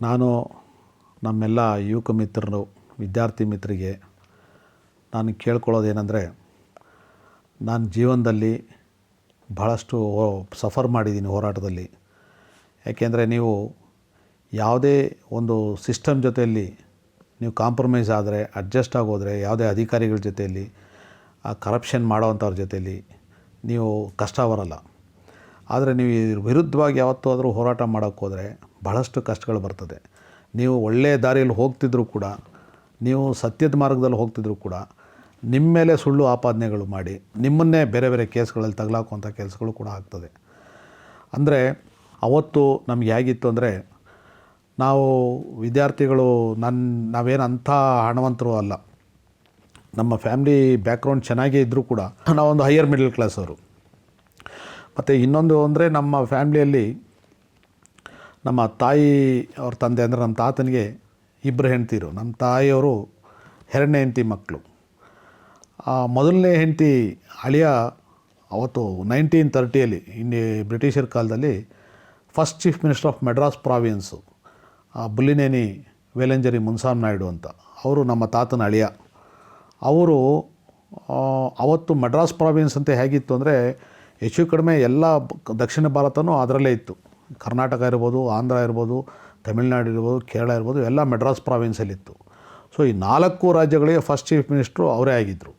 ನಾನು ನಮ್ಮೆಲ್ಲ ಯುವಕ ಮಿತ್ರರು, ವಿದ್ಯಾರ್ಥಿ ಮಿತ್ರರಿಗೆ ನಾನು ಕೇಳ್ಕೊಳ್ಳೋದೇನೆಂದರೆ, ನಾನು ಜೀವನದಲ್ಲಿ ಭಾಳಷ್ಟು ಸಫರ್ ಮಾಡಿದ್ದೀನಿ ಹೋರಾಟದಲ್ಲಿ. ಯಾಕೆಂದರೆ ನೀವು ಯಾವುದೇ ಒಂದು ಸಿಸ್ಟಮ್ ಜೊತೆಯಲ್ಲಿ ನೀವು ಕಾಂಪ್ರಮೈಸ್ ಆದರೆ, ಅಡ್ಜಸ್ಟ್ ಆಗೋದ್ರೆ, ಯಾವುದೇ ಅಧಿಕಾರಿಗಳ ಜೊತೆಯಲ್ಲಿ, ಆ ಕರಪ್ಷನ್ ಮಾಡೋವಂಥವ್ರ ಜೊತೆಯಲ್ಲಿ ನೀವು ಕಷ್ಟ ಬರಲ್ಲ ಆದರೆ ನೀವು ವಿರುದ್ಧವಾಗಿ ವಿರುದ್ಧವಾಗಿ ಯಾವತ್ತಾದರೂ ಹೋರಾಟ ಮಾಡೋಕ್ಕೆ ಹೋದರೆ ಬಹಳಷ್ಟು ಕಷ್ಟಗಳು ಬರ್ತದೆ. ನೀವು ಒಳ್ಳೆಯ ದಾರಿಯಲ್ಲಿ ಹೋಗ್ತಿದ್ರೂ ಕೂಡ, ನೀವು ಸತ್ಯದ ಮಾರ್ಗದಲ್ಲಿ ಹೋಗ್ತಿದ್ರೂ ಕೂಡ, ನಿಮ್ಮ ಮೇಲೆ ಸುಳ್ಳು ಆಪಾದನೆಗಳು ಮಾಡಿ, ನಿಮ್ಮನ್ನೇ ಬೇರೆ ಬೇರೆ ಕೇಸ್ಗಳಲ್ಲಿ ತಗಲಾಕುವಂಥ ಕೆಲಸಗಳು ಕೂಡ ಆಗ್ತದೆ. ಅಂದರೆ ಅವತ್ತು ನಮ್ಗೆ ಹೇಗಿತ್ತು ಅಂದರೆ, ನಾವು ವಿದ್ಯಾರ್ಥಿಗಳು ನನ್ನ ನಾವೇನು ಅಂಥ ಹಣವಂತರು ಅಲ್ಲ. ನಮ್ಮ ಫ್ಯಾಮ್ಲಿ ಬ್ಯಾಕ್ಗ್ರೌಂಡ್ ಚೆನ್ನಾಗೇ ಇದ್ದರೂ ಕೂಡ, ನಾವೊಂದು ಹೈಯರ್ ಮಿಡಲ್ ಕ್ಲಾಸ್ ಅವರು. ಮತ್ತು ಇನ್ನೊಂದು ಅಂದರೆ ನಮ್ಮ ಫ್ಯಾಮ್ಲಿಯಲ್ಲಿ ನಮ್ಮ ತಾಯಿ ಅವ್ರ ತಂದೆ ಅಂದರೆ ನಮ್ಮ ತಾತನಿಗೆ ಇಬ್ಬರು ಹೆಂಡ್ತಿರು. ನಮ್ಮ ತಾಯಿಯವರು ಎರಡನೇ ಹೆಂಡತಿ ಮಕ್ಕಳು. ಆ ಮೊದಲನೇ ಹೆಂಡತಿ ಅಳಿಯ ಅವತ್ತು ನೈನ್ಟೀನ್ ತರ್ಟಿಯಲ್ಲಿ ಇಂಡಿ ಬ್ರಿಟಿಷರ ಕಾಲದಲ್ಲಿ first chief minister of Madras province Bullineni Velanjeri Munuswamy Naidu ಅಂತ. ಅವರು ನಮ್ಮ ತಾತನ ಅಳಿಯ. ಅವರು ಅವತ್ತು ಮಡ್ರಾಸ್ ಪ್ರಾವಿನ್ಸ್ ಅಂತ ಹೇಗಿತ್ತು ಅಂದರೆ ಹೆಚ್ಚು ಕಡಿಮೆ ಎಲ್ಲ ದಕ್ಷಿಣ ಭಾರತವೂ ಅದರಲ್ಲೇ ಇತ್ತು. ಕರ್ನಾಟಕ ಇರ್ಬೋದು, ಆಂಧ್ರ ಇರ್ಬೋದು, ತಮಿಳ್ನಾಡು ಇರ್ಬೋದು, ಕೇರಳ ಇರ್ಬೋದು, ಎಲ್ಲ ಮೆಡ್ರಾಸ್ ಪ್ರಾವಿನ್ಸಲ್ಲಿತ್ತು. ಸೊ ಈ ನಾಲ್ಕು ರಾಜ್ಯಗಳಿಗೆ ಫಸ್ಟ್ ಚೀಫ್ ಮಿನಿಸ್ಟ್ರು ಅವರೇ ಆಗಿದ್ದರು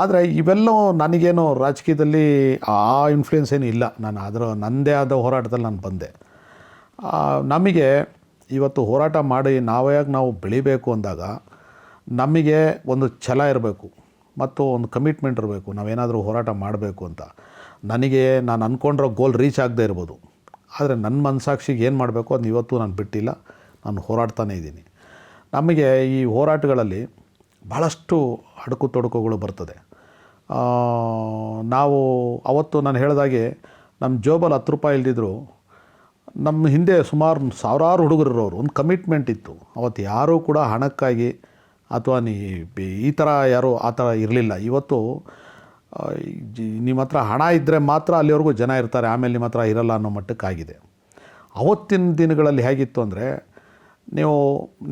ಆದರೆ ಇವೆಲ್ಲವೂ ನನಗೇನು ರಾಜಕೀಯದಲ್ಲಿ ಆ ಇನ್ಫ್ಲೂಯೆನ್ಸ್ ಏನೂ ಇಲ್ಲ. ನಾನು ಅದರ ನನ್ನದೇ ಆದ ಹೋರಾಟದಲ್ಲಿ ನಾನು ಬಂದೆ. ನಮಗೆ ಇವತ್ತು ಹೋರಾಟ ಮಾಡಿ ನಾವ್ಯಾಗ ನಾವು ಬೆಳಿಬೇಕು ಅಂದಾಗ ನಮಗೆ ಒಂದು ಛಲ ಇರಬೇಕು, ಮತ್ತು ಒಂದು ಕಮಿಟ್ಮೆಂಟ್ ಇರಬೇಕು, ನಾವೇನಾದರೂ ಹೋರಾಟ ಮಾಡಬೇಕು ಅಂತ. ನನಗೆ ನಾನು ಅಂದ್ಕೊಂಡಿರೋ ಗೋಲ್ ರೀಚ್ ಆಗದೆ ಇರ್ಬೋದು. ಆದರೆ ನನ್ನ ಮನಸಾಕ್ಷಿಗೆ ಏನು ಮಾಡಬೇಕು ಅದನ್ನ ಇವತ್ತು ನಾನು ಬಿಟ್ಟಿಲ್ಲ. ನಾನು ಹೋರಾಡ್ತಾನೇ ಇದ್ದೀನಿ. ನಮಗೆ ಈ ಹೋರಾಟಗಳಲ್ಲಿ ಭಾಳಷ್ಟು ಅಡುಕು ತೊಡಕುಗಳು ಬರ್ತದೆ. ನಾವು ಅವತ್ತು ನಾನು ಹೇಳಿದಾಗೆ ನಮ್ಮ ಜೋಬಲ್ಲಿ ಹತ್ತು ರೂಪಾಯಿ ಇಲ್ದಿದ್ರು ನಮ್ಮ ಹಿಂದೆ ಸುಮಾರು ಸಾವಿರಾರು ಹುಡುಗರು ಇರೋರು. ಒಂದು ಕಮಿಟ್ಮೆಂಟ್ ಇತ್ತು. ಅವತ್ತು ಯಾರೂ ಕೂಡ ಹಣಕ್ಕಾಗಿ ಅಥವಾ ನೀ ಈ ಥರ ಯಾರೂ ಆ ಥರ ಇರಲಿಲ್ಲ. ಇವತ್ತು ನಿಮ್ಮ ಹತ್ರ ಹಣ ಇದ್ದರೆ ಮಾತ್ರ ಅಲ್ಲಿವರೆಗೂ ಜನ ಇರ್ತಾರೆ, ಆಮೇಲೆ ನಿಮ್ಮ ಹತ್ರ ಇರಲ್ಲ ಅನ್ನೋ ಮಟ್ಟಕ್ಕಾಗಿದೆ. ಅವತ್ತಿನ ದಿನಗಳಲ್ಲಿ ಹೇಗಿತ್ತು ಅಂದರೆ, ನೀವು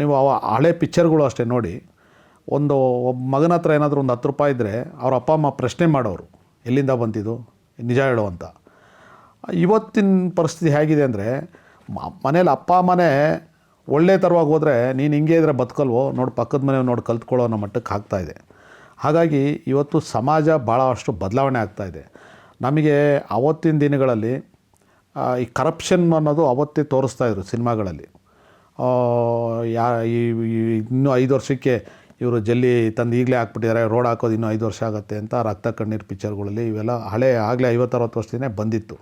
ನೀವು ಅವ ಹಳೆ ಪಿಕ್ಚರ್ಗಳು ಅಷ್ಟೇ ನೋಡಿ, ಒಂದು ಒಬ್ಬ ಮಗನ ಹತ್ರ ಏನಾದರೂ ಒಂದು ಹತ್ತು ರೂಪಾಯಿ ಇದ್ದರೆ ಅವ್ರ ಅಪ್ಪ, ಅಮ್ಮ ಪ್ರಶ್ನೆ ಮಾಡೋರು, ಎಲ್ಲಿಂದ ಬಂತಿದ್ದು ನಿಜ ಹೇಳು ಅಂತ. ಇವತ್ತಿನ ಪರಿಸ್ಥಿತಿ ಹೇಗಿದೆ ಅಂದರೆ ಮನೇಲಿ ಅಪ್ಪ, ಅಮ್ಮನೆ ಒಳ್ಳೆ ಥರವಾಗಿ ಹೋದರೆ, ನೀನು ಹಿಂಗೆ ಇದ್ರೆ ಬದುಕಲ್ವೋ? ನೋಡಿ, ಪಕ್ಕದ ಮನೆ ನೋಡಿ ಕಲ್ತ್ಕೊಳ್ಳೋ ಅನ್ನೋ ಮಟ್ಟಕ್ಕೆ ಇದೆ. ಹಾಗಾಗಿ ಇವತ್ತು ಸಮಾಜ ಭಾಳಷ್ಟು ಬದಲಾವಣೆ ಆಗ್ತಾ ಇದೆ. ನಮಗೆ ಅವತ್ತಿನ ದಿನಗಳಲ್ಲಿ ಈ ಕರಪ್ಷನ್ ಅನ್ನೋದು ಅವತ್ತೇ ತೋರಿಸ್ತಾ ಇದ್ರು ಸಿನಿಮಾಗಳಲ್ಲಿ. ಯಾ ಇನ್ನೂ ಐದು ವರ್ಷಕ್ಕೆ ಇವರು ಜಲ್ಲಿ ತಂದು ಈಗಲೇ ಹಾಕ್ಬಿಟ್ಟಿದ್ದಾರೆ, ರೋಡ್ ಹಾಕೋದು ಇನ್ನೂ ಐದು ವರ್ಷ ಆಗುತ್ತೆ ಅಂತ ರಕ್ತ ಕಣ್ಣೀರು ಪಿಕ್ಚರ್ಗಳಲ್ಲಿ ಇವೆಲ್ಲ ಹಳೆ, ಆಗಲೇ ಐವತ್ತರವತ್ತು ವರ್ಷದಿಂದ ಬಂದಿತ್ತು.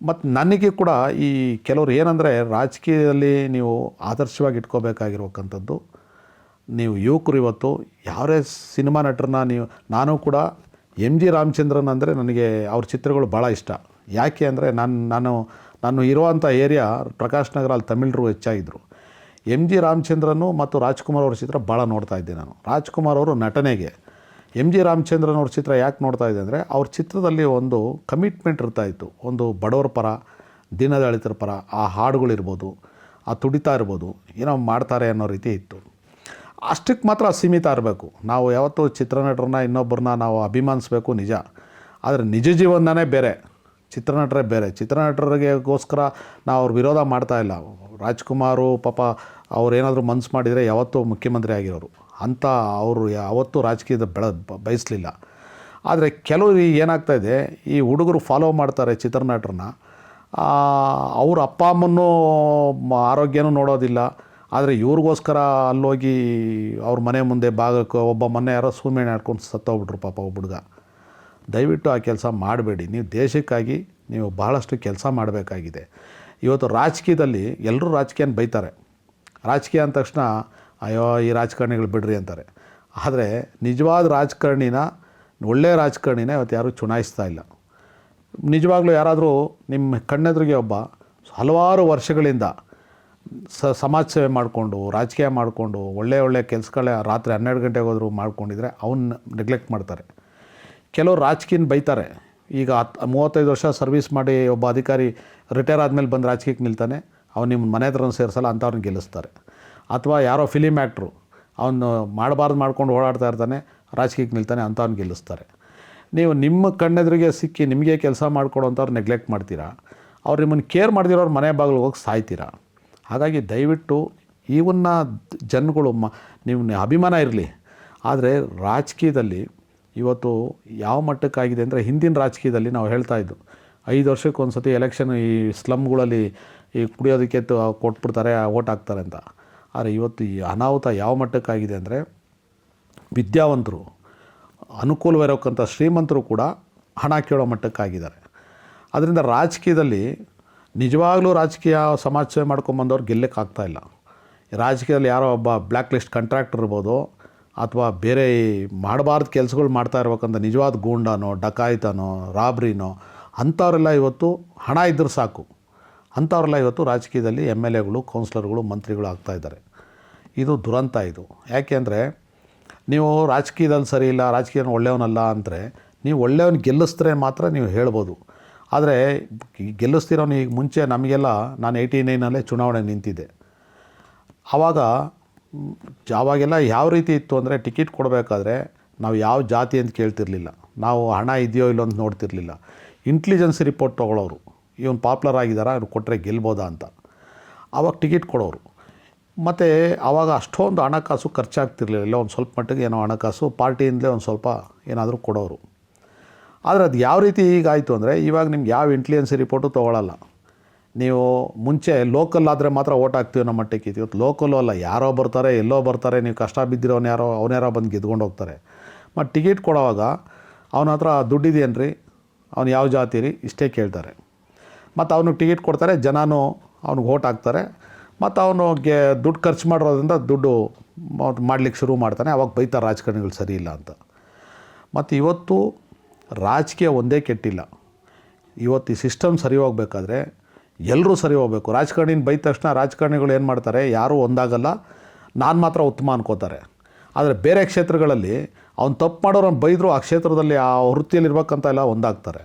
ಮತ್ತು ನನಗೆ ಕೂಡ ಈ ಕೆಲವರು ಏನಂದರೆ ರಾಜಕೀಯದಲ್ಲಿ ನೀವು ಆದರ್ಶವಾಗಿ ಇಟ್ಕೋಬೇಕಾಗಿರುವಂಥದ್ದು ನೀವು ಯುವಕರು ಇವತ್ತು ಯಾರೇ ಸಿನಿಮಾ ನಟರನ್ನ ನೀವು, ನಾನು ಕೂಡ ಎಂ ಜಿ ರಾಮಚಂದ್ರನ್ ಅಂದರೆ ನನಗೆ ಅವ್ರ ಚಿತ್ರಗಳು ಭಾಳ ಇಷ್ಟ. ಯಾಕೆ ಅಂದರೆ ನಾನು ನಾನು ನಾನು ಇರುವಂಥ ಏರಿಯಾ ಪ್ರಕಾಶ್ ನಗರ ಅಲ್ಲಿ ತಮಿಳರು ಹೆಚ್ಚಾಗಿದ್ದರು ಎಂ ಜಿ ರಾಮಚಂದ್ರನು ಮತ್ತು ರಾಜ್ಕುಮಾರ್ ಅವ್ರ ಚಿತ್ರ ಭಾಳ ನೋಡ್ತಾ ಇದ್ದೆ ನಾನು. ರಾಜ್ಕುಮಾರ್ ಅವರು ನಟನೆಗೆ. ಎಂ ಜಿ ರಾಮಚಂದ್ರನ್ ಅವ್ರ ಚಿತ್ರ ಯಾಕೆ ನೋಡ್ತಾ ಇದ್ದೆ ಅಂದರೆ ಅವ್ರ ಚಿತ್ರದಲ್ಲಿ ಒಂದು ಕಮಿಟ್ಮೆಂಟ್ ಇರ್ತಾಯಿತ್ತು ಒಂದು ಬಡವರ ಪರ ದೀನದಳಿತರ ಪರ ಆ ಹಾಡುಗಳಿರ್ಬೋದು, ಆ ತುಡಿತಾ ಇರ್ಬೋದು ಏನೋ ಮಾಡ್ತಾರೆ ಅನ್ನೋ ರೀತಿ ಇತ್ತು. ಅಷ್ಟಕ್ಕೆ ಮಾತ್ರ ಸೀಮಿತ ಇರಬೇಕು. ನಾವು ಯಾವತ್ತೂ ಚಿತ್ರನಟರನ್ನ ಇನ್ನೊಬ್ಬರನ್ನ ನಾವು ಅಭಿಮಾನಿಸ್ಬೇಕು ನಿಜ. ಆದರೆ ನಿಜ ಜೀವನನೇ ಬೇರೆ. ಚಿತ್ರನಟರೇ ಬೇರೆ. ಚಿತ್ರನಟರಿಗೆಗೋಸ್ಕರ ನಾವು ಅವ್ರ ವಿರೋಧ ಮಾಡ್ತಾ ಇಲ್ಲ. ರಾಜ್ಕುಮಾರು ಪಾಪ ಅವ್ರು ಏನಾದರೂ ಮನ್ಸು ಮಾಡಿದರೆ ಯಾವತ್ತೂ ಮುಖ್ಯಮಂತ್ರಿ ಆಗಿರೋರು. ಅಂಥ ಅವರು ಯಾವತ್ತೂ ರಾಜಕೀಯದ ಬೆಳ ಬಯಸಲಿಲ್ಲ. ಆದರೆ ಕೆಲವರು ಏನಾಗ್ತಾ ಇದೆ, ಈ ಹುಡುಗರು ಫಾಲೋ ಮಾಡ್ತಾರೆ ಚಿತ್ರನಟರನ್ನ. ಅವ್ರ ಅಪ್ಪ ಅಮ್ಮನೂ ಆರೋಗ್ಯನೂ ನೋಡೋದಿಲ್ಲ. ಆದರೆ ಇವ್ರಿಗೋಸ್ಕರ ಅಲ್ಲೋಗಿ ಅವ್ರ ಮನೆ ಮುಂದೆ ಭಾಗಕ್ಕೆ ಒಬ್ಬ ಮೊನ್ನೆ ಯಾರೋ ಸೂಮೆಣ್ಣೆ ಹಾಡ್ಕೊಂಡು ಸತ್ತೋಗ್ಬಿಟ್ರು ಪಾಪ ಒಬ್ಬ ಹುಡುಗ. ದಯವಿಟ್ಟು ಆ ಕೆಲಸ ಮಾಡಬೇಡಿ. ನೀವು ದೇಶಕ್ಕಾಗಿ ನೀವು ಬಹಳಷ್ಟು ಕೆಲಸ ಮಾಡಬೇಕಾಗಿದೆ. ಇವತ್ತು ರಾಜಕೀಯದಲ್ಲಿ ಎಲ್ಲರೂ ರಾಜಕೀಯನ ಬೈತಾರೆ. ರಾಜಕೀಯ ಅಂದ ತಕ್ಷಣ, ಅಯ್ಯೋ, ಈ ರಾಜಕಾರಣಿಗಳು ಬಿಡ್ರಿ ಅಂತಾರೆ. ಆದರೆ ನಿಜವಾದ ರಾಜಕಾರಣಿನ ಒಳ್ಳೆಯ ರಾಜಕಾರಣಿನ ಇವತ್ತು ಯಾರೂ ಚುನಾಯಿಸ್ತಾ ಇಲ್ಲ. ನಿಜವಾಗ್ಲೂ ಯಾರಾದರೂ ನಿಮ್ಮ ಕಣ್ಣೆದುರಿಗೆ ಒಬ್ಬ ಹಲವಾರು ವರ್ಷಗಳಿಂದ ಸ ಸಮಾಜ ಸೇವೆ ಮಾಡಿಕೊಂಡು, ರಾಜಕೀಯ ಮಾಡಿಕೊಂಡು, ಒಳ್ಳೆ ಒಳ್ಳೆ ಕೆಲಸಗಳೇ ರಾತ್ರಿ ಹನ್ನೆರಡು ಗಂಟೆಗೆ ಹೋದರೂ ಮಾಡ್ಕೊಂಡಿದ್ರೆ ಅವನ್ನ ನೆಗ್ಲೆಕ್ಟ್ ಮಾಡ್ತಾರೆ. ಕೆಲವರು ರಾಜಕೀಯನ ಬೈತಾರೆ. ಈಗ ಹತ್ತು ಮೂವತ್ತೈದು ವರ್ಷ ಸರ್ವಿಸ್ ಮಾಡಿ ಒಬ್ಬ ಅಧಿಕಾರಿ ರಿಟೈರ್ ಆದಮೇಲೆ ಬಂದು ರಾಜಕೀಯಕ್ಕೆ ನಿಲ್ತಾನೆ, ಅವ್ನು ನಿಮ್ಮ ಮನೆ ಹತ್ರನೂ ಸೇರಿಸಲ್ಲ ಅಂಥವ್ರನ್ನ ಗೆಲ್ಲಿಸ್ತಾರೆ. ಅಥವಾ ಯಾರೋ ಫಿಲಿಮ್ ಆ್ಯಕ್ಟ್ರು ಅವನು ಮಾಡಬಾರ್ದು ಮಾಡ್ಕೊಂಡು ಓಡಾಡ್ತಾ ಇರ್ತಾನೆ, ರಾಜಕೀಯಕ್ಕೆ ನಿಲ್ತಾನೆ ಅಂಥವ್ನ ಗೆಲ್ಲಿಸ್ತಾರೆ. ನೀವು ನಿಮ್ಮ ಕಣ್ಣೆದುರಿಗೆ ಸಿಕ್ಕಿ ನಿಮಗೆ ಕೆಲಸ ಮಾಡ್ಕೊಡೋಂಥವ್ರು ನೆಗ್ಲೆಕ್ಟ್ ಮಾಡ್ತೀರಾ? ಅವ್ರು ನಿಮ್ಮನ್ನು ಕೇರ್ ಮಾಡ್ದಿರೋರು ಮನೆ ಬಾಗಿಲು ಹೋಗಿ ಸಾಯ್ತೀರಾ? ಹಾಗಾಗಿ ದಯವಿಟ್ಟು ಈವನ್ನ ಜನಗಳು ಮ ನಿಮ್ಮ ಅಭಿಮಾನ ಇರಲಿ. ಆದರೆ ರಾಜಕೀಯದಲ್ಲಿ ಇವತ್ತು ಯಾವ ಮಟ್ಟಕ್ಕಾಗಿದೆ ಅಂದರೆ ಹಿಂದಿನ ರಾಜಕೀಯದಲ್ಲಿ ನಾವು ಹೇಳ್ತಾ ಇದ್ದು, ಐದು ವರ್ಷಕ್ಕೆ ಒಂದು ಸತಿ ಎಲೆಕ್ಷನ್ ಈ ಸ್ಲಮ್ಗಳಲ್ಲಿ ಈ ಕುಡಿಯೋದಕ್ಕೆ ಕೊಟ್ಬಿಡ್ತಾರೆ ಓಟ್ ಹಾಕ್ತಾರೆ ಅಂತ. ಆದರೆ ಇವತ್ತು ಈ ಅನಾಹುತ ಯಾವ ಮಟ್ಟಕ್ಕಾಗಿದೆ ಅಂದರೆ ವಿದ್ಯಾವಂತರು ಅನುಕೂಲವಿರೋಕ್ಕಂಥ ಶ್ರೀಮಂತರು ಕೂಡ ಹಣ ಕೇಳೋ ಮಟ್ಟಕ್ಕಾಗಿದ್ದಾರೆ. ಅದರಿಂದ ರಾಜಕೀಯದಲ್ಲಿ ನಿಜವಾಗ್ಲೂ ರಾಜಕೀಯ ಸಮಾಜ ಸೇವೆ ಮಾಡ್ಕೊಂಬಂದವ್ರು ಗೆಲ್ಲಕ್ಕಾಗ್ತಾ ಇಲ್ಲ. ರಾಜಕೀಯದಲ್ಲಿ ಯಾರೋ ಒಬ್ಬ ಬ್ಲ್ಯಾಕ್ ಲಿಸ್ಟ್ ಕಾಂಟ್ರಾಕ್ಟರ್ ಇರ್ಬೋದು ಅಥವಾ ಬೇರೆ ಮಾಡಬಾರ್ದು ಕೆಲಸಗಳು ಮಾಡ್ತಾ ಇರ್ಬೇಕಂತ ನಿಜವಾದ ಗೂಂಡನೋ, ಡಕಾಯಿತನೋ, ರಾಬ್ರಿನೋ ಅಂಥವರೆಲ್ಲ ಇವತ್ತು ಹಣ ಇದ್ದರೆ ಸಾಕು. ಅಂಥವರೆಲ್ಲ ಇವತ್ತು ರಾಜಕೀಯದಲ್ಲಿ ಎಂ ಎಲ್ ಎಗಳು ಕೌನ್ಸಿಲರ್ಗಳು ಮಂತ್ರಿಗಳು ಆಗ್ತಾ ಇದ್ದಾರೆ. ಇದು ದುರಂತ ಇದು. ಯಾಕೆ ಅಂದರೆ ನೀವು ರಾಜಕೀಯದಲ್ಲಿ ಸರಿ ಇಲ್ಲ ರಾಜಕೀಯ ಒಳ್ಳೆಯವನಲ್ಲ ಅಂದರೆ ನೀವು ಒಳ್ಳೆಯವನು ಗೆಲ್ಲಿಸಿದ್ರೆ ಮಾತ್ರ ನೀವು ಹೇಳ್ಬೋದು. ಆದರೆ ಗೆಲ್ಲಿಸ್ತಿರೋನು ಈಗ ಮುಂಚೆ ನಮಗೆಲ್ಲ ನಾನು ಏಯ್ಟಿ ನೈನಲ್ಲೇ ಚುನಾವಣೆ ನಿಂತಿದ್ದೆ. ಆವಾಗ ಆವಾಗೆಲ್ಲ ಯಾವ ರೀತಿ ಇತ್ತು ಅಂದರೆ ಟಿಕೆಟ್ ಕೊಡಬೇಕಾದ್ರೆ ನಾವು ಯಾವ ಜಾತಿ ಅಂತ ಕೇಳ್ತಿರ್ಲಿಲ್ಲ. ನಾವು ಹಣ ಇದೆಯೋ ಇಲ್ಲೋ ಅಂತ ನೋಡ್ತಿರ್ಲಿಲ್ಲ. Intelligence report ತೊಗೊಳೋರು. ಇವನು ಪಾಪ್ಯುಲರ್ ಆಗಿದ್ದಾರಾ ಇವ್ರು ಕೊಟ್ಟರೆ ಗೆಲ್ಬೋದಾ ಅಂತ. ಆವಾಗ ಟಿಕೆಟ್ ಕೊಡೋರು. ಮತ್ತು ಆವಾಗ ಅಷ್ಟೊಂದು ಹಣಕಾಸು ಖರ್ಚಾಗ್ತಿರ್ಲಿಲ್ಲ. ಒಂದು ಸ್ವಲ್ಪ ಮಟ್ಟಿಗೆ ಏನೋ ಹಣಕಾಸು, ಪಾರ್ಟಿಯಿಂದಲೇ ಒಂದು ಸ್ವಲ್ಪ ಏನಾದರೂ ಕೊಡೋರು. ಆದರೆ ಅದು ಯಾವ ರೀತಿ ಈಗಾಯಿತು ಅಂದರೆ ಇವಾಗ ನಿಮ್ಗೆ ಯಾವ ಇಂಟೆಲಿಜೆನ್ಸ್ ರಿಪೋರ್ಟು ತೊಗೊಳ್ಳಲ್ಲ ನೀವು ಮುಂಚೆ ಲೋಕಲ್ ಆದರೆ ಮಾತ್ರ ಓಟ್ ಹಾಕ್ತೀವಿ ನಮ್ಮ ಮಟ್ಟಕ್ಕೆ. ಇವತ್ತು ಲೋಕಲ್ಲು ಅಲ್ಲ, ಯಾರೋ ಬರ್ತಾರೆ, ಎಲ್ಲೋ ಬರ್ತಾರೆ, ನೀವು ಕಷ್ಟ ಬಿದ್ದಿರೋನು ಯಾರೋ ಅವನ್ಯಾರೋ ಬಂದು ಗೆದ್ಕೊಂಡು ಹೋಗ್ತಾರೆ. ಮತ್ತು ಟಿಕೆಟ್ ಕೊಡೋವಾಗ ಅವನ ಹತ್ರ ದುಡ್ಡಿದೆಯೇನ್ರಿ ಅವ್ನು ಯಾವ ಜಾತಿ ರೀ? ಇಷ್ಟೇ ಕೇಳ್ತಾರೆ. ಮತ್ತು ಅವನಿಗೆ ಟಿಕೆಟ್ ಕೊಡ್ತಾರೆ, ಜನನೂ ಅವ್ನಿಗೆ ಓಟ್ ಹಾಕ್ತಾರೆ. ಮತ್ತು ಅವನು ಗೆ ದುಡ್ಡು ಖರ್ಚು ಮಾಡಿರೋದ್ರಿಂದ ದುಡ್ಡು ಮಾಡ್ಲಿಕ್ಕೆ ಶುರು ಮಾಡ್ತಾನೆ. ಅವಾಗ ಬೈತಾರೆ ರಾಜಕಾರಣಿಗಳು ಸರಿ ಇಲ್ಲ ಅಂತ. ಮತ್ತು ಇವತ್ತು ರಾಜಕೀಯ ಒಂದೇ ಕೆಟ್ಟಿಲ್ಲ. ಇವತ್ತು ಈ ಸಿಸ್ಟಮ್ ಸರಿ ಹೋಗ್ಬೇಕಾದ್ರೆ ಎಲ್ಲರೂ ಸರಿ ಹೋಗಬೇಕು. ರಾಜಕಾರಣಿನ ಬೈದ ತಕ್ಷಣ ರಾಜಕಾರಣಿಗಳು ಏನು ಮಾಡ್ತಾರೆ? ಯಾರೂ ಒಂದಾಗಲ್ಲ. ನಾನು ಮಾತ್ರ ಉತ್ತಮ ಅನ್ಕೋತಾರೆ. ಆದರೆ ಬೇರೆ ಕ್ಷೇತ್ರಗಳಲ್ಲಿ ಅವ್ನು ತಪ್ಪು ಮಾಡೋರನ್ನ ಬೈದರೂ ಆ ಕ್ಷೇತ್ರದಲ್ಲಿ ಆ ವೃತ್ತಿಯಲ್ಲಿರ್ಬೇಕಂತ ಎಲ್ಲ ಒಂದಾಗ್ತಾರೆ.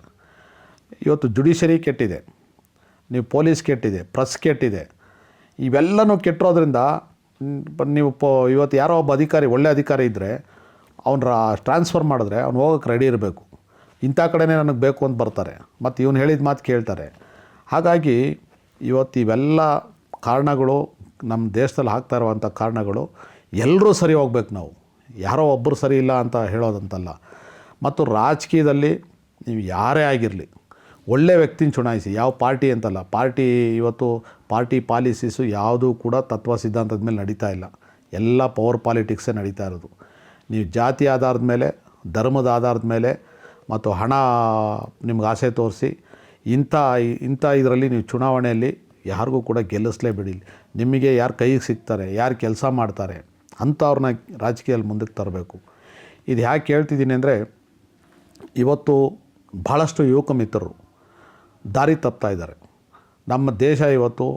ಇವತ್ತು ಜುಡಿಷರಿ ಕೆಟ್ಟಿದೆ. ನೀವು ಪೊಲೀಸ್ ಕೆಟ್ಟಿದೆ, ಪ್ರೆಸ್ ಕೆಟ್ಟಿದೆ. ಇವೆಲ್ಲನೂ ಕೆಟ್ಟಿರೋದ್ರಿಂದ ನೀವು ಪೊ, ಇವತ್ತು ಯಾರೋ ಒಬ್ಬ ಅಧಿಕಾರಿ, ಒಳ್ಳೆ ಅಧಿಕಾರಿ ಇದ್ದರೆ ಅವನ ಟ್ರಾನ್ಸ್ಫರ್ ಮಾಡಿದ್ರೆ ಅವ್ನು ಹೋಗೋಕ್ಕೆ ರೆಡಿ ಇರಬೇಕು. ಇಂಥ ಕಡೆನೇ ನನಗೆ ಬೇಕು ಅಂತ ಬರ್ತಾರೆ. ಮತ್ತು ಇವನು ಹೇಳಿದ ಮಾತು ಕೇಳ್ತಾರೆ. ಹಾಗಾಗಿ ಇವತ್ತು ಇವೆಲ್ಲ ಕಾರಣಗಳು ನಮ್ಮ ದೇಶದಲ್ಲಿ ಆಗ್ತಾ ಇರುವಂಥ ಕಾರಣಗಳು ಎಲ್ಲರೂ ಸರಿ ಹೋಗ್ಬೇಕು ನಾವು. ಯಾರೋ ಒಬ್ಬರು ಸರಿ ಇಲ್ಲ ಅಂತ ಹೇಳೋದಂತಲ್ಲ. ಮತ್ತು ರಾಜಕೀಯದಲ್ಲಿ ನೀವು ಯಾರೇ ಆಗಿರಲಿ, ಒಳ್ಳೆ ವ್ಯಕ್ತಿನ ಚುನಾಯಿಸಿ, ಯಾವ ಪಾರ್ಟಿ ಅಂತಲ್ಲ, ಪಾರ್ಟಿ ಇವತ್ತು ಪಾರ್ಟಿ ಪಾಲಿಸೀಸು ಯಾವುದೂ ಕೂಡ ತತ್ವ ಸಿದ್ಧಾಂತದ ಮೇಲೆ ನಡೀತಾ ಇಲ್ಲ. ಎಲ್ಲ ಪವರ್ ಪಾಲಿಟಿಕ್ಸೇ ನಡೀತಾ ಇರೋದು. ನೀವು ಜಾತಿ ಆಧಾರದ ಮೇಲೆ, ಧರ್ಮದ ಆಧಾರದ ಮೇಲೆ ಮತ್ತು ಹಣ ನಿಮ್ಗೆ ಆಸೆ ತೋರಿಸಿ, ಇಂಥ ಇಂಥ ಇದರಲ್ಲಿ ನೀವು ಚುನಾವಣೆಯಲ್ಲಿ ಯಾರಿಗೂ ಕೂಡ ಗೆಲ್ಲಿಸಲೇಬೇಡಿ ನಿಮಗೆ ಯಾರು ಕೈಗೆ ಸಿಗ್ತಾರೆ, ಯಾರು ಕೆಲಸ ಮಾಡ್ತಾರೆ, ಅಂಥವ್ರನ್ನ ರಾಜಕೀಯದಲ್ಲಿ ಮುಂದಕ್ಕೆ ತರಬೇಕು. ಇದು ಯಾಕೆ ಹೇಳ್ತಿದ್ದೀನಿ ಅಂದರೆ, ಇವತ್ತು ಭಾಳಷ್ಟು ಯುವಕ ಮಿತ್ರರು ದಾರಿ ತಪ್ತಾ ಇದ್ದಾರೆ. ನಮ್ಮ ದೇಶ ಇವತ್ತು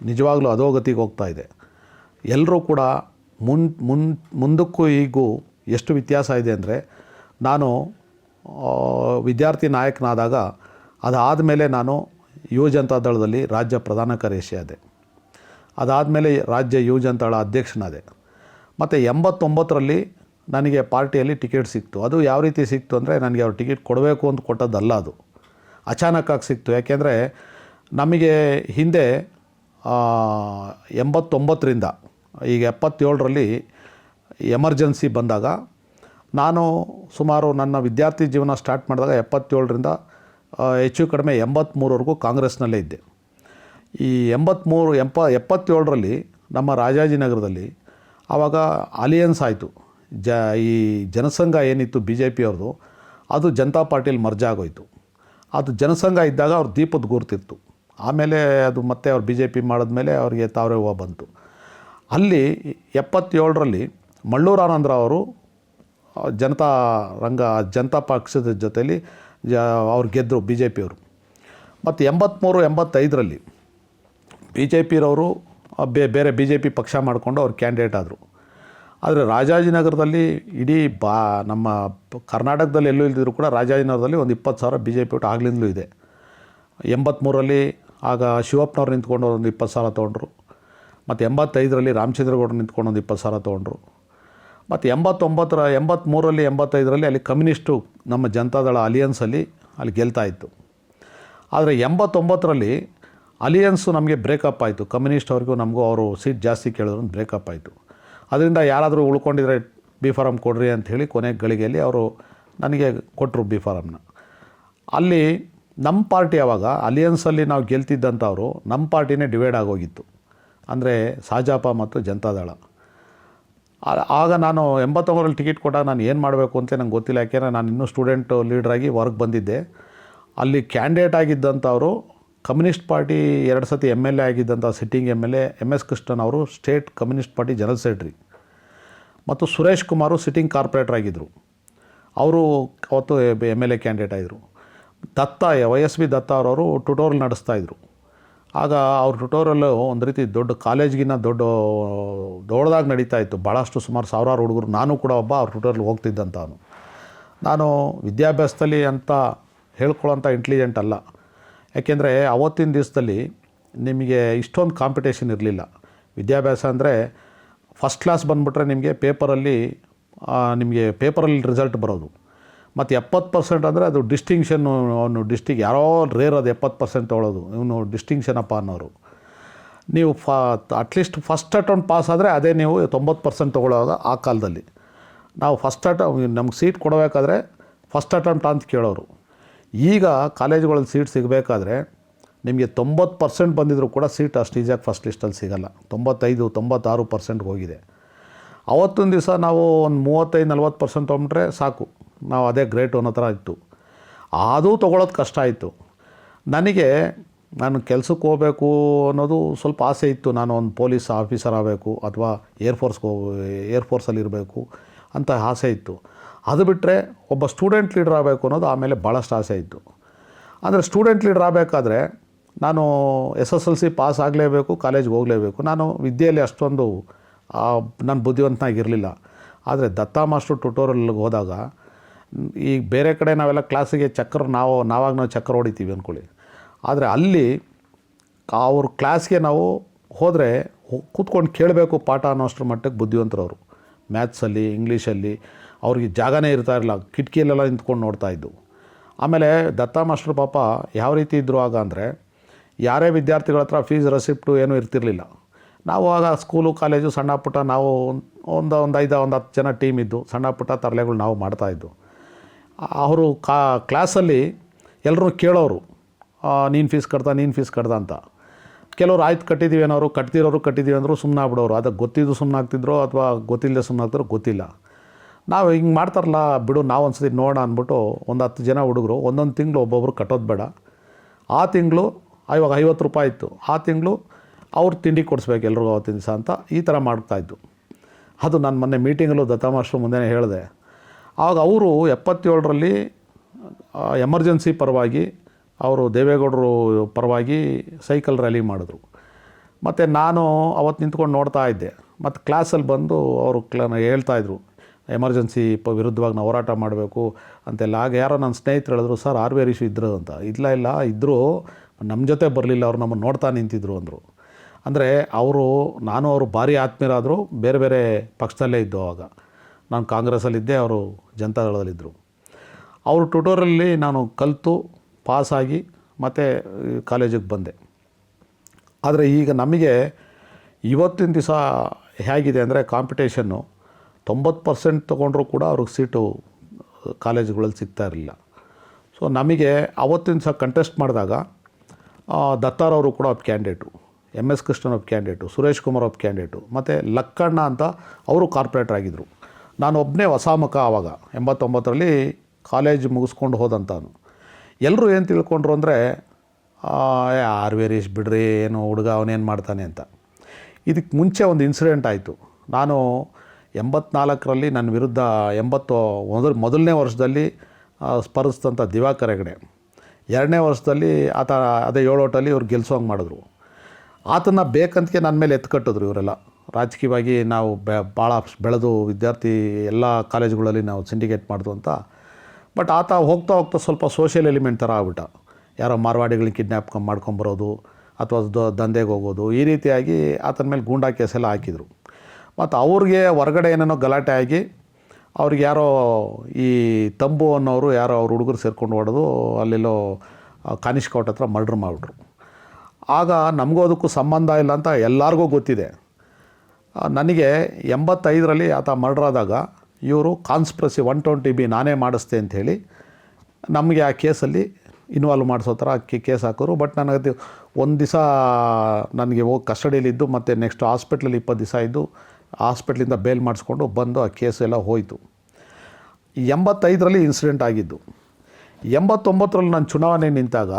ನಿಜವಾಗ್ಲೂ ಅಧೋಗತಿಗೆ ಹೋಗ್ತಾ ಇದೆ. ಎಲ್ಲರೂ ಕೂಡ ಮುನ್ ಮುನ್, ಮುಂದಕ್ಕೂ ಈಗೂ ಎಷ್ಟು ವ್ಯತ್ಯಾಸ ಇದೆ ಅಂದರೆ, ನಾನು ವಿದ್ಯಾರ್ಥಿ ನಾಯಕನಾದಾಗ ಅದಾದಮೇಲೆ ನಾನು ಯುವ ಜನತಾ ದಳದಲ್ಲಿ ರಾಜ್ಯ ಪ್ರಧಾನ ಕಾರ್ಯದರ್ಶಿ ಆದೆ ಅದಾದಮೇಲೆ ರಾಜ್ಯ ಯುವ ದಳ ಅಧ್ಯಕ್ಷನಾದೆ. ಮತ್ತು ಎಂಬತ್ತೊಂಬತ್ತರಲ್ಲಿ ನನಗೆ ಪಾರ್ಟಿಯಲ್ಲಿ ಟಿಕೆಟ್ ಸಿಕ್ತು. ಅದು ಯಾವ ರೀತಿ ಸಿಕ್ತು ಅಂದರೆ ನನಗೆ ಅವ್ರು ಟಿಕೆಟ್ ಕೊಡಬೇಕು ಅಂತ ಕೊಟ್ಟದ್ದಲ್ಲ ಅದು. ಅಚಾನಕ್ಕಾಗಿ ಸಿಕ್ತು. ಯಾಕೆಂದರೆ ನಮಗೆ ಹಿಂದೆ ಎಂಬತ್ತೊಂಬತ್ತರಿಂದ ಈಗ ಎಪ್ಪತ್ತೇಳರಲ್ಲಿ ಎಮರ್ಜೆನ್ಸಿ ಬಂದಾಗ ನಾನು ಸುಮಾರು ನನ್ನ ವಿದ್ಯಾರ್ಥಿ ಜೀವನ ಸ್ಟಾರ್ಟ್ ಮಾಡಿದಾಗ ಎಪ್ಪತ್ತೇಳರಿಂದ ಹೆಚ್ಚು ಕಡಿಮೆ ಎಂಬತ್ತ್ಮೂರವರೆಗೂ ಕಾಂಗ್ರೆಸ್ನಲ್ಲೇ ಇದ್ದೆ. ಈ ಎಂಬತ್ತ್ಮೂರು ಎಂಪ, ಎಪ್ಪತ್ತೇಳರಲ್ಲಿ ನಮ್ಮ ರಾಜಾಜಿನಗರದಲ್ಲಿ ಆವಾಗ ಅಲಿಯನ್ಸ್ ಆಯಿತು. ಜ, ಈ ಜನಸಂಘ ಏನಿತ್ತು ಬಿ ಜೆ ಪಿಯವ್ರದ್ದು ಅದು ಜನತಾ ಪಾರ್ಟಿಯಲ್ಲಿ ಮರ್ಜ್ ಆಗೋಯ್ತು. ಅದು ಜನಸಂಘ ಇದ್ದಾಗ ಅವ್ರ ದೀಪದ ಗುರುತಿತ್ತು. ಆಮೇಲೆ ಅದು ಮತ್ತೆ ಅವ್ರು ಬಿ ಜೆ ಪಿ ಮಾಡಿದ್ಮೇಲೆ ಅವ್ರಿಗೆ ತಾವರೆ ಹೂವು ಬಂತು. ಅಲ್ಲಿ ಎಪ್ಪತ್ತೇಳರಲ್ಲಿ ಮಳ್ಳೂರು ಆನಂದರಾವ್ ಅವರು ಜನತಾ ರಂಗ, ಜನತಾ ಪಕ್ಷದ ಜೊತೆಯಲ್ಲಿ ಜ, ಅವ್ರು ಗೆದ್ದರು ಬಿ ಜೆ ಪಿಯವರು ಮತ್ತು ಎಂಬತ್ತ್ಮೂರು ಎಂಬತ್ತೈದರಲ್ಲಿ ಬಿ ಜೆ ಪಿರವರು ಬೇ, ಬೇರೆ ಬಿ ಜೆ ಪಿ ಪಕ್ಷ ಮಾಡಿಕೊಂಡು ಅವ್ರು ಕ್ಯಾಂಡಿಡೇಟ್ ಆದರು. ಆದರೆ ರಾಜಾಜಿನಗರದಲ್ಲಿ ಇಡೀ ಬಾ, ನಮ್ಮ ಕರ್ನಾಟಕದಲ್ಲಿ ಎಲ್ಲೂ ಇಲ್ದಿದ್ರು ಕೂಡ ರಾಜಾಜಿನಗರದಲ್ಲಿ ಒಂದು ಇಪ್ಪತ್ತು ಸಾವಿರ ಬಿ ಜೆ ಪಿ ಒಟ್ಟು ಆಗ್ಲಿಂದಲೂ ಇದೆ. ಎಂಬತ್ತ್ಮೂರರಲ್ಲಿ ಆಗ ಶಿವಪ್ಪನವ್ರು ನಿಂತ್ಕೊಂಡು ಒಂದು ಇಪ್ಪತ್ತು ಸಾವಿರ ತೊಗೊಂಡ್ರು. ಮತ್ತು ಎಂಬತ್ತೈದರಲ್ಲಿ ರಾಮಚಂದ್ರಗೌಡರು ನಿಂತ್ಕೊಂಡು ಒಂದು ಇಪ್ಪತ್ತು ಸಾವಿರ ತೊಗೊಂಡ್ರು. ಮತ್ತು ಎಂಬತ್ತೊಂಬತ್ತರ ಎಂಬತ್ತ್ಮೂರಲ್ಲಿ ಎಂಬತ್ತೈದರಲ್ಲಿ ಅಲ್ಲಿ ಕಮ್ಯುನಿಸ್ಟು ನಮ್ಮ ಜನತಾದಳ ಅಲಿಯನ್ಸಲ್ಲಿ ಅಲ್ಲಿ ಗೆಲ್ತಾ ಇತ್ತು. ಆದರೆ ಎಂಬತ್ತೊಂಬತ್ತರಲ್ಲಿ ಅಲಿಯನ್ಸು ನಮಗೆ ಬ್ರೇಕಪ್ ಆಯಿತು. ಕಮ್ಯುನಿಸ್ಟ್ ಅವ್ರಿಗೂ ನಮಗೂ ಅವರು ಸೀಟ್ ಜಾಸ್ತಿ ಕೇಳಿದ್ರು ಬ್ರೇಕಪ್ ಆಯಿತು. ಅದರಿಂದ ಯಾರಾದರೂ ಉಳ್ಕೊಂಡಿದ್ರೆ ಬಿ ಫಾರಮ್ ಕೊಡ್ರಿ ಹೇಳಿ ಕೊನೆ ಗಳಿಗೆಯಲ್ಲಿ ಅವರು ನನಗೆ ಕೊಟ್ಟರು ಬಿ ಫಾರಮ್ನ ಅಲ್ಲಿ ನಮ್ಮ ಪಾರ್ಟಿ ಆವಾಗ ಅಲಿಯನ್ಸಲ್ಲಿ ನಾವು ಗೆಲ್ತಿದ್ದಂಥವ್ರು ನಮ್ಮ ಪಾರ್ಟಿನೇ ಡಿವೈಡ್ ಆಗೋಗಿತ್ತು. ಅಂದರೆ ಸಾಜಾಪ ಮತ್ತು ಜನತಾದಳ. ಆಗ ನಾನು ಎಂಬತ್ತೊಂಬರಲ್ಲಿ ಟಿಕೆಟ್ ಕೊಟ್ಟಾಗ ನಾನು ಏನು ಮಾಡಬೇಕು ಅಂತ ನಂಗೆ ಗೊತ್ತಿಲ್ಲ. ಯಾಕೆಂದರೆ ನಾನು ಇನ್ನೂ ಸ್ಟೂಡೆಂಟ್ ಲೀಡ್ರಾಗಿ ಹೊರಗೆ ಬಂದಿದ್ದೆ. ಅಲ್ಲಿ ಕ್ಯಾಂಡಿಡೇಟ್ ಆಗಿದ್ದಂಥವರು ಕಮ್ಯುನಿಸ್ಟ್ ಪಾರ್ಟಿ ಎರಡು ಸತಿ M L A ಆಗಿದ್ದಂಥ sitting M L A M S Krishnan ಅವರು state communist party general secretary ಮತ್ತು ಸುರೇಶ್ ಕುಮಾರು ಸಿಟ್ಟಿಂಗ್ ಕಾರ್ಪೊರೇಟರ್ ಆಗಿದ್ದರು ಅವರು ಅವತ್ತು ಎಂ ಎಲ್ ಎ ಕ್ಯಾಂಡಿಡೇಟ್ ಆಗಿದ್ದರು Datta Y S B Datta ಅವರವರು ಟ್ಯುಟೋರಿಯಲ್ ನಡೆಸ್ತಾಯಿದ್ರು ಆಗ ಅವ್ರ ಟ್ಯುಟೋರಿಯಲ್ ಒಂದು ರೀತಿ ದೊಡ್ಡ ಕಾಲೇಜ್ಗಿನ್ನ ದೊಡ್ಡ ದೊಡ್ಡದಾಗಿ ನಡೀತಾ ಇತ್ತು. ಭಾಳಷ್ಟು ಸುಮಾರು ಸಾವಿರಾರು ಹುಡುಗರು, ನಾನು ಕೂಡ ಒಬ್ಬ ಅವ್ರ ಟ್ಯುಟೋರಿಯಲ್ ಹೋಗ್ತಿದ್ದಂಥವನು ನಾನು ವಿದ್ಯಾಭ್ಯಾಸದಲ್ಲಿ ಅಂತ ಹೇಳ್ಕೊಳ್ಳೋಂಥ ಇಂಟೆಲಿಜೆಂಟ್ ಅಲ್ಲ. ಯಾಕೆಂದರೆ ಅವತ್ತಿನ ದಿವಸದಲ್ಲಿ ನಿಮಗೆ ಇಷ್ಟೊಂದು ಕಾಂಪಿಟೇಷನ್ ಇರಲಿಲ್ಲ. ವಿದ್ಯಾಭ್ಯಾಸ ಅಂದರೆ ಫಸ್ಟ್ ಕ್ಲಾಸ್ ಬಂದುಬಿಟ್ರೆ ನಿಮಗೆ ಪೇಪರಲ್ಲಿ ನಿಮಗೆ ಪೇಪರಲ್ಲಿ ರಿಸಲ್ಟ್ ಬರೋದು. ಮತ್ತು ಎಪ್ಪತ್ತು ಪರ್ಸೆಂಟ್ ಅಂದರೆ ಅದು ಡಿಸ್ಟಿಂಕ್ಷನ್ನು ಅವನು ಡಿಸ್ಟಿಕ್ ಯಾರೋ ರೇರ್ ಅದು ಎಪ್ಪತ್ತು ಪರ್ಸೆಂಟ್ ತೊಗೊಳೋದು. ಇವನು ಡಿಸ್ಟಿಂಕ್ಷನ್ ಅಪ್ಪ ಅನ್ನೋರು. ನೀವು ಫ ಅಟ್ಲೀಸ್ಟ್ ಫಸ್ಟ್ ಅಟೌಂಟ್ ಪಾಸ್ ಆದರೆ ಅದೇ ನೀವು ತೊಂಬತ್ತು ಪರ್ಸೆಂಟ್ ತೊಗೊಳ್ಳೋದು ಆ ಕಾಲದಲ್ಲಿ. ನಾವು ಫಸ್ಟ್ ಅಟ ನಮ್ಗೆ ಸೀಟ್ ಕೊಡಬೇಕಾದ್ರೆ ಫಸ್ಟ್ ಅಟೆಂಪ್ಟ್ ಅಂತ ಕೇಳೋರು. ಈಗ ಕಾಲೇಜುಗಳಲ್ಲಿ ಸೀಟ್ ಸಿಗಬೇಕಾದ್ರೆ ನಿಮಗೆ ತೊಂಬತ್ತು ಪರ್ಸೆಂಟ್ ಬಂದಿದ್ರು ಕೂಡ ಸೀಟ್ ಅಷ್ಟು ಈಸಿಯಾಗಿ ಫಸ್ಟ್ ಲಿಸ್ಟಲ್ಲಿ ಸಿಗಲ್ಲ. ತೊಂಬತ್ತೈದು, ತೊಂಬತ್ತಾರು ಪರ್ಸೆಂಟ್ಗೆ ಹೋಗಿದೆ. ಅವತ್ತಿನ ದಿವಸ ನಾವು ಒಂದು ಮೂವತ್ತೈದು, ನಲ್ವತ್ತು ಪರ್ಸೆಂಟ್ ತೊಗೊಂಡ್ರೆ ಸಾಕು. ನಾವು ಅದೇ ಗ್ರೇಟ್ ಅನ್ನೋ ಥರ ಇತ್ತು. ಅದು ತೊಗೊಳೋದು ಕಷ್ಟ ಆಯಿತು. ನನಗೆ ನಾನು ಕೆಲಸಕ್ಕೆ ಹೋಗಬೇಕು ಅನ್ನೋದು ಸ್ವಲ್ಪ ಆಸೆ ಇತ್ತು. ನಾನು ಒಂದು ಪೊಲೀಸ್ ಆಫೀಸರ್ ಆಗಬೇಕು ಅಥವಾ ಏರ್ಫೋರ್ಸ್ಗೆ ಹೋಗ ಏರ್ಫೋರ್ಸಲ್ಲಿ ಇರಬೇಕು ಅಂತ ಆಸೆ ಇತ್ತು. ಅದು ಬಿಟ್ಟರೆ ಒಬ್ಬ ಸ್ಟೂಡೆಂಟ್ ಲೀಡರ್ ಆಗಬೇಕು ಅನ್ನೋದು ಆಮೇಲೆ ಭಾಳಷ್ಟು ಆಸೆ ಇತ್ತು. ಅಂದರೆ ಸ್ಟೂಡೆಂಟ್ ಲೀಡರ್ ಆಗಬೇಕಾದ್ರೆ ನಾನು S S L C pass ಆಗಲೇಬೇಕು, ಕಾಲೇಜ್ಗೆ ಹೋಗಲೇಬೇಕು. ನಾನು ವಿದ್ಯೆಯಲ್ಲಿ ಅಷ್ಟೊಂದು ನಾನು ಬುದ್ಧಿವಂತನಾಗಿರಲಿಲ್ಲ. ಆದರೆ ದತ್ತಾ ಮಾಸ್ಟ್ರು ಟ್ಯುಟೋರಿಯಲ್ಗೆ ಹೋದಾಗ ಈಗ ಬೇರೆ ಕಡೆ ನಾವೆಲ್ಲ ಕ್ಲಾಸಿಗೆ ಚಕ್ರ, ನಾವು, ನಾವಾಗ ನಾವು ಚಕ್ರ ಹೊಡಿತೀವಿ ಅಂದ್ಕೊಳ್ಳಿ ಆದರೆ ಅಲ್ಲಿ ಅವ್ರ ಕ್ಲಾಸ್ಗೆ ನಾವು ಹೋದರೆ ಕೂತ್ಕೊಂಡು ಕೇಳಬೇಕು ಪಾಠ ಅನ್ನೋಷ್ಟರ ಮಟ್ಟಕ್ಕೆ ಬುದ್ಧಿವಂತರು ಅವರು ಮ್ಯಾಥ್ಸಲ್ಲಿ, ಇಂಗ್ಲೀಷಲ್ಲಿ ಅವ್ರಿಗೆ ಜಾಗನೇ ಇರ್ತಾ ಇರಲಿಲ್ಲ. ಕಿಟಕಿಯಲ್ಲೆಲ್ಲ ನಿಂತ್ಕೊಂಡು ನೋಡ್ತಾ ಇದ್ದು ಆಮೇಲೆ ದತ್ತಾ ಮಾಸ್ಟರ್ ಪಾಪ ಯಾವ ರೀತಿ ಇದ್ದರು ಆಗ ಅಂದರೆ, ಯಾರೇ ವಿದ್ಯಾರ್ಥಿಗಳ ಹತ್ರ ಫೀಸ್, ರೆಸಿಪ್ಟು ಏನೂ ಇರ್ತಿರಲಿಲ್ಲ. ನಾವು ಆಗ ಸ್ಕೂಲು, ಕಾಲೇಜು ಸಣ್ಣ ಪುಟ್ಟ ನಾವು ಒಂದು ಒಂದು ಐದು, ಒಂದು ಹತ್ತು ಜನ ಟೀಮ್ ಇದ್ದು ಸಣ್ಣ ಪುಟ್ಟ ತರಲೆಗಳು ನಾವು ಮಾಡ್ತಾಯಿದ್ದು ಅವರು ಕಾ ಕ್ಲಾಸಲ್ಲಿ ಎಲ್ಲರೂ ಕೇಳೋರು ನೀನು ಫೀಸ್ ಕಟ್ತಾ ನೀನು ಫೀಸ್ ಕಟ್ದ ಅಂತ. ಕೆಲವರು ಆಯ್ತು ಕಟ್ಟಿದ್ದೀವಿ ಅನ್ನೋರು ಕಟ್ತಿರೋರು ಕಟ್ಟಿದ್ದೀವಿ ಅಂದರು ಸುಮ್ಮನೆ ಆಗ್ಬಿಡೋರು ಅದಕ್ಕೆ ಗೊತ್ತಿದ್ದು ಸುಮ್ಮನೆ ಆಗ್ತಿದ್ರು ಅಥವಾ ಗೊತ್ತಿಲ್ಲದೆ ಸುಮ್ಮನೆ ಆಗ್ತಿದ್ರು ಗೊತ್ತಿಲ್ಲ. ನಾವು ಹಿಂಗೆ ಮಾಡ್ತಾರಲ್ಲ, ಬಿಡು, ನಾವು ಒಂದು ಸತಿ ನೋಡೋಣ ಅಂದ್ಬಿಟ್ಟು ಒಂದು ಹತ್ತು ಜನ ಹುಡುಗರು, ಒಂದೊಂದು ತಿಂಗಳು ಒಬ್ಬೊಬ್ರು ಕಟ್ಟೋದು ಬೇಡ. ಆ ತಿಂಗಳು ಇವಾಗ ಐವತ್ತು ರೂಪಾಯಿ ಇತ್ತು. ಆ ತಿಂಗಳು ಅವ್ರು ತಿಂಡಿ ಕೊಡಿಸ್ಬೇಕು ಎಲ್ರಿಗೂ ದಿವಸ ಅಂತ ಈ ಥರ ಮಾಡ್ತಾಯಿದ್ದು ಅದು ನಾನು ಮೊನ್ನೆ ಮೀಟಿಂಗಲ್ಲೂ ದತ್ತಾಮಾಸ್ಟ್ರು ಮುಂದೆನೇ ಹೇಳಿದೆ. ಆವಾಗ ಅವರು ಎಪ್ಪತ್ತೇಳರಲ್ಲಿ ಎಮರ್ಜೆನ್ಸಿ ಪರವಾಗಿ ಅವರು ದೇವೇಗೌಡರು ಪರವಾಗಿ ಸೈಕಲ್ ರ್ಯಾಲಿ ಮಾಡಿದ್ರು. ಮತ್ತು ನಾನು ಅವತ್ತು ನಿಂತ್ಕೊಂಡು ನೋಡ್ತಾ ಇದ್ದೆ. ಮತ್ತು ಕ್ಲಾಸಲ್ಲಿ ಬಂದು ಅವರು ಕ್ಲ ಹೇಳ್ತಾಯಿದ್ರು ಎಮರ್ಜೆನ್ಸಿ ಪ, ವಿರುದ್ಧವಾಗಿ ನಾವು ಹೋರಾಟ ಮಾಡಬೇಕು ಅಂತೆಲ್ಲ. ಆಗ ಯಾರೋ ನನ್ನ ಸ್ನೇಹಿತರು ಹೇಳಿದ್ರು, ಸರ್, ಆರ್ ವಿ ಹರೀಶ್ ಇದ್ದರು ಅಂತ. ಇಲ್ಲ ಇಲ್ಲ ಇದ್ದರು ನಮ್ಮ ಜೊತೆ ಬರಲಿಲ್ಲ, ಅವ್ರು ನಮ್ಮನ್ನು ನೋಡ್ತಾ ನಿಂತಿದ್ರು, ಅಂದರು. ಅಂದರೆ ಅವರು, ನಾನು ಅವರು ಭಾರಿ ಆತ್ಮೀಯರಾದರು, ಬೇರೆ ಬೇರೆ ಪಕ್ಷದಲ್ಲೇ ಇದ್ದು ಅವಾಗ ನಾನು ಕಾಂಗ್ರೆಸ್ಸಲ್ಲಿದ್ದೆ, ಅವರು ಜನತಾದಳದಲ್ಲಿದ್ದರು. ಅವರು ಟ್ಯೂಟೋರಲ್ಲಿ ನಾನು ಕಲಿತು, ಪಾಸಾಗಿ, ಮತ್ತು ಕಾಲೇಜಿಗೆ ಬಂದೆ. ಆದರೆ ಈಗ ನಮಗೆ ಇವತ್ತಿನ ದಿವಸ ಹೇಗಿದೆ ಅಂದರೆ ಕಾಂಪಿಟೇಷನ್ನು ತೊಂಬತ್ತು ಪರ್ಸೆಂಟ್ ತೊಗೊಂಡ್ರೂ ಕೂಡ ಅವ್ರಿಗೆ ಸೀಟು ಕಾಲೇಜುಗಳಲ್ಲಿ ಸಿಗ್ತಾ ಇರಲಿಲ್ಲ. ಸೊ ನಮಗೆ ಅವತ್ತಿನ ದಿವಸ ಕಂಟೆಸ್ಟ್ ಮಾಡಿದಾಗ ದತ್ತಾರವರು ಕೂಡ ಒಬ್ಬ ಕ್ಯಾಂಡಿಡೇಟು ಎಂ ಎಸ್ ಕೃಷ್ಣನ್ ಒಬ್ಬ ಕ್ಯಾಂಡಿಡೇಟು ಸುರೇಶ್ ಕುಮಾರ್ ಒಬ್ಬ ಕ್ಯಾಂಡಿಡೇಟು ಮತ್ತು ಲಕ್ಕಣ್ಣ ಅಂತ ಅವರು ಕಾರ್ಪೊರೇಟರ್ ಆಗಿದ್ದರು ನಾನು ಒಬ್ಬನೇ ಹೊಸ ಮುಖ ಆವಾಗ, ಎಂಬತ್ತೊಂಬತ್ತರಲ್ಲಿ ಕಾಲೇಜ್ ಮುಗಿಸ್ಕೊಂಡು ಹೋದಂತಾನು ಎಲ್ಲರೂ ಏನು ತಿಳ್ಕೊಂಡ್ರು ಅಂದರೆ ಆರ್ ವೇರೀಸ್ ಬಿಡ್ರಿ, ಏನು ಹುಡುಗ ಅವನೇನು ಮಾಡ್ತಾನೆ ಅಂತ. ಇದಕ್ಕೆ ಮುಂಚೆ ಒಂದು ಇನ್ಸಿಡೆಂಟ್ ಆಯಿತು. ನಾನು ಎಂಬತ್ನಾಲ್ಕರಲ್ಲಿ ನನ್ನ ವಿರುದ್ಧ ಎಂಬತ್ತು, ಮೊದಲು, ಮೊದಲನೇ ವರ್ಷದಲ್ಲಿ ಸ್ಪರ್ಧಿಸಿದಂಥ ದಿವಾಕರ್ ಹೆಗಡೆ. ಎರಡನೇ ವರ್ಷದಲ್ಲಿ ಆತ ಅದೇ ಏಳೋಟಲ್ಲಿ ಇವ್ರು ಗೆಲ್ಸೋಂಗೆ ಮಾಡಿದ್ರು. ಆತನ ಬೇಕಂತಕ್ಕೆ ನನ್ನ ಮೇಲೆ ಎತ್ತು ಕಟ್ಟಿದ್ರು ಇವರೆಲ್ಲ. ರಾಜಕೀಯವಾಗಿ ನಾವು ಬೆ, ಭಾಳ ಬೆಳೆದು ವಿದ್ಯಾರ್ಥಿ ಎಲ್ಲ ಕಾಲೇಜುಗಳಲ್ಲಿ ನಾವು ಸಿಂಡಿಕೇಟ್ ಮಾಡಿದ್ವು ಅಂತ. ಬಟ್ ಆತ ಹೋಗ್ತಾ ಹೋಗ್ತಾ ಸ್ವಲ್ಪ ಸೋಷಿಯಲ್ ಎಲಿಮೆಂಟ್ ಥರ ಆಗ್ಬಿಟ್ಟ. ಯಾರೋ ಮಾರ್ವಾಡಿಗಳನ್ನ ಕಿಡ್ನ್ಯಾಪ್ ಮಾಡ್ಕೊಂಬರೋದು ಅಥವಾ ದಂಧೆಗೆ ಹೋಗೋದು, ಈ ರೀತಿಯಾಗಿ ಆತನ ಮೇಲೆ ಗೂಂಡಾ ಕೇಸೆಲ್ಲ ಹಾಕಿದರು. ಮತ್ತು ಅವ್ರಿಗೆ ಹೊರಗಡೆ ಏನೇನೋ ಗಲಾಟೆ ಆಗಿ ಅವ್ರಿಗೆ ಯಾರೋ ಈ ತಂಬು ಅನ್ನೋರು ಯಾರೋ ಅವ್ರ ಹುಡುಗರು ಸೇರ್ಕೊಂಡು ಹೊಡೆದು ಅಲ್ಲೆಲ್ಲೋ ಕಾನಿಷ್ಕೌಟ್ ಹತ್ರ ಮರ್ಡ್ರ್ ಮಾಡಿಬಿಟ್ರು. ಆಗ ನಮಗೂ ಅದಕ್ಕೂ ಸಂಬಂಧ ಇಲ್ಲ ಅಂತ ಎಲ್ಲರಿಗೂ ಗೊತ್ತಿದೆ. ನನಗೆ ಎಂಬತ್ತೈದರಲ್ಲಿ ಆತ ಮರ್ಡರ್ ಆದಾಗ ಇವರು ಕಾನ್ಸ್ಪ್ರಸಿ ಒನ್ ಟ್ವೆಂಟಿ ಬಿ ನಾನೇ ಮಾಡಿಸ್ತೆ ಅಂಥೇಳಿ ನಮಗೆ ಆ ಕೇಸಲ್ಲಿ ಇನ್ವಾಲ್ವ್ ಮಾಡಿಸೋ ಥರ ಕೇಸ್ ಹಾಕೋರು. ಬಟ್ ನನಗೆ ಒಂದು ದಿವಸ ನನಗೆ ಹೋಗಿ ಕಸ್ಟಡಿಯಲ್ಲಿದ್ದು ಮತ್ತು ನೆಕ್ಸ್ಟ್ ಹಾಸ್ಪಿಟ್ಲಲ್ಲಿ ಇಪ್ಪತ್ತು ದಿವಸ ಇದ್ದು ಹಾಸ್ಪಿಟ್ಲಿಂದ ಬೇಲ್ ಮಾಡಿಸ್ಕೊಂಡು ಬಂದು ಆ ಕೇಸ್ ಎಲ್ಲ ಹೋಯಿತು. ಎಂಬತ್ತೈದರಲ್ಲಿ ಇನ್ಸಿಡೆಂಟ್ ಆಗಿದ್ದು. ಎಂಬತ್ತೊಂಬತ್ತರಲ್ಲಿ ನಾನು ಚುನಾವಣೆ ನಿಂತಾಗ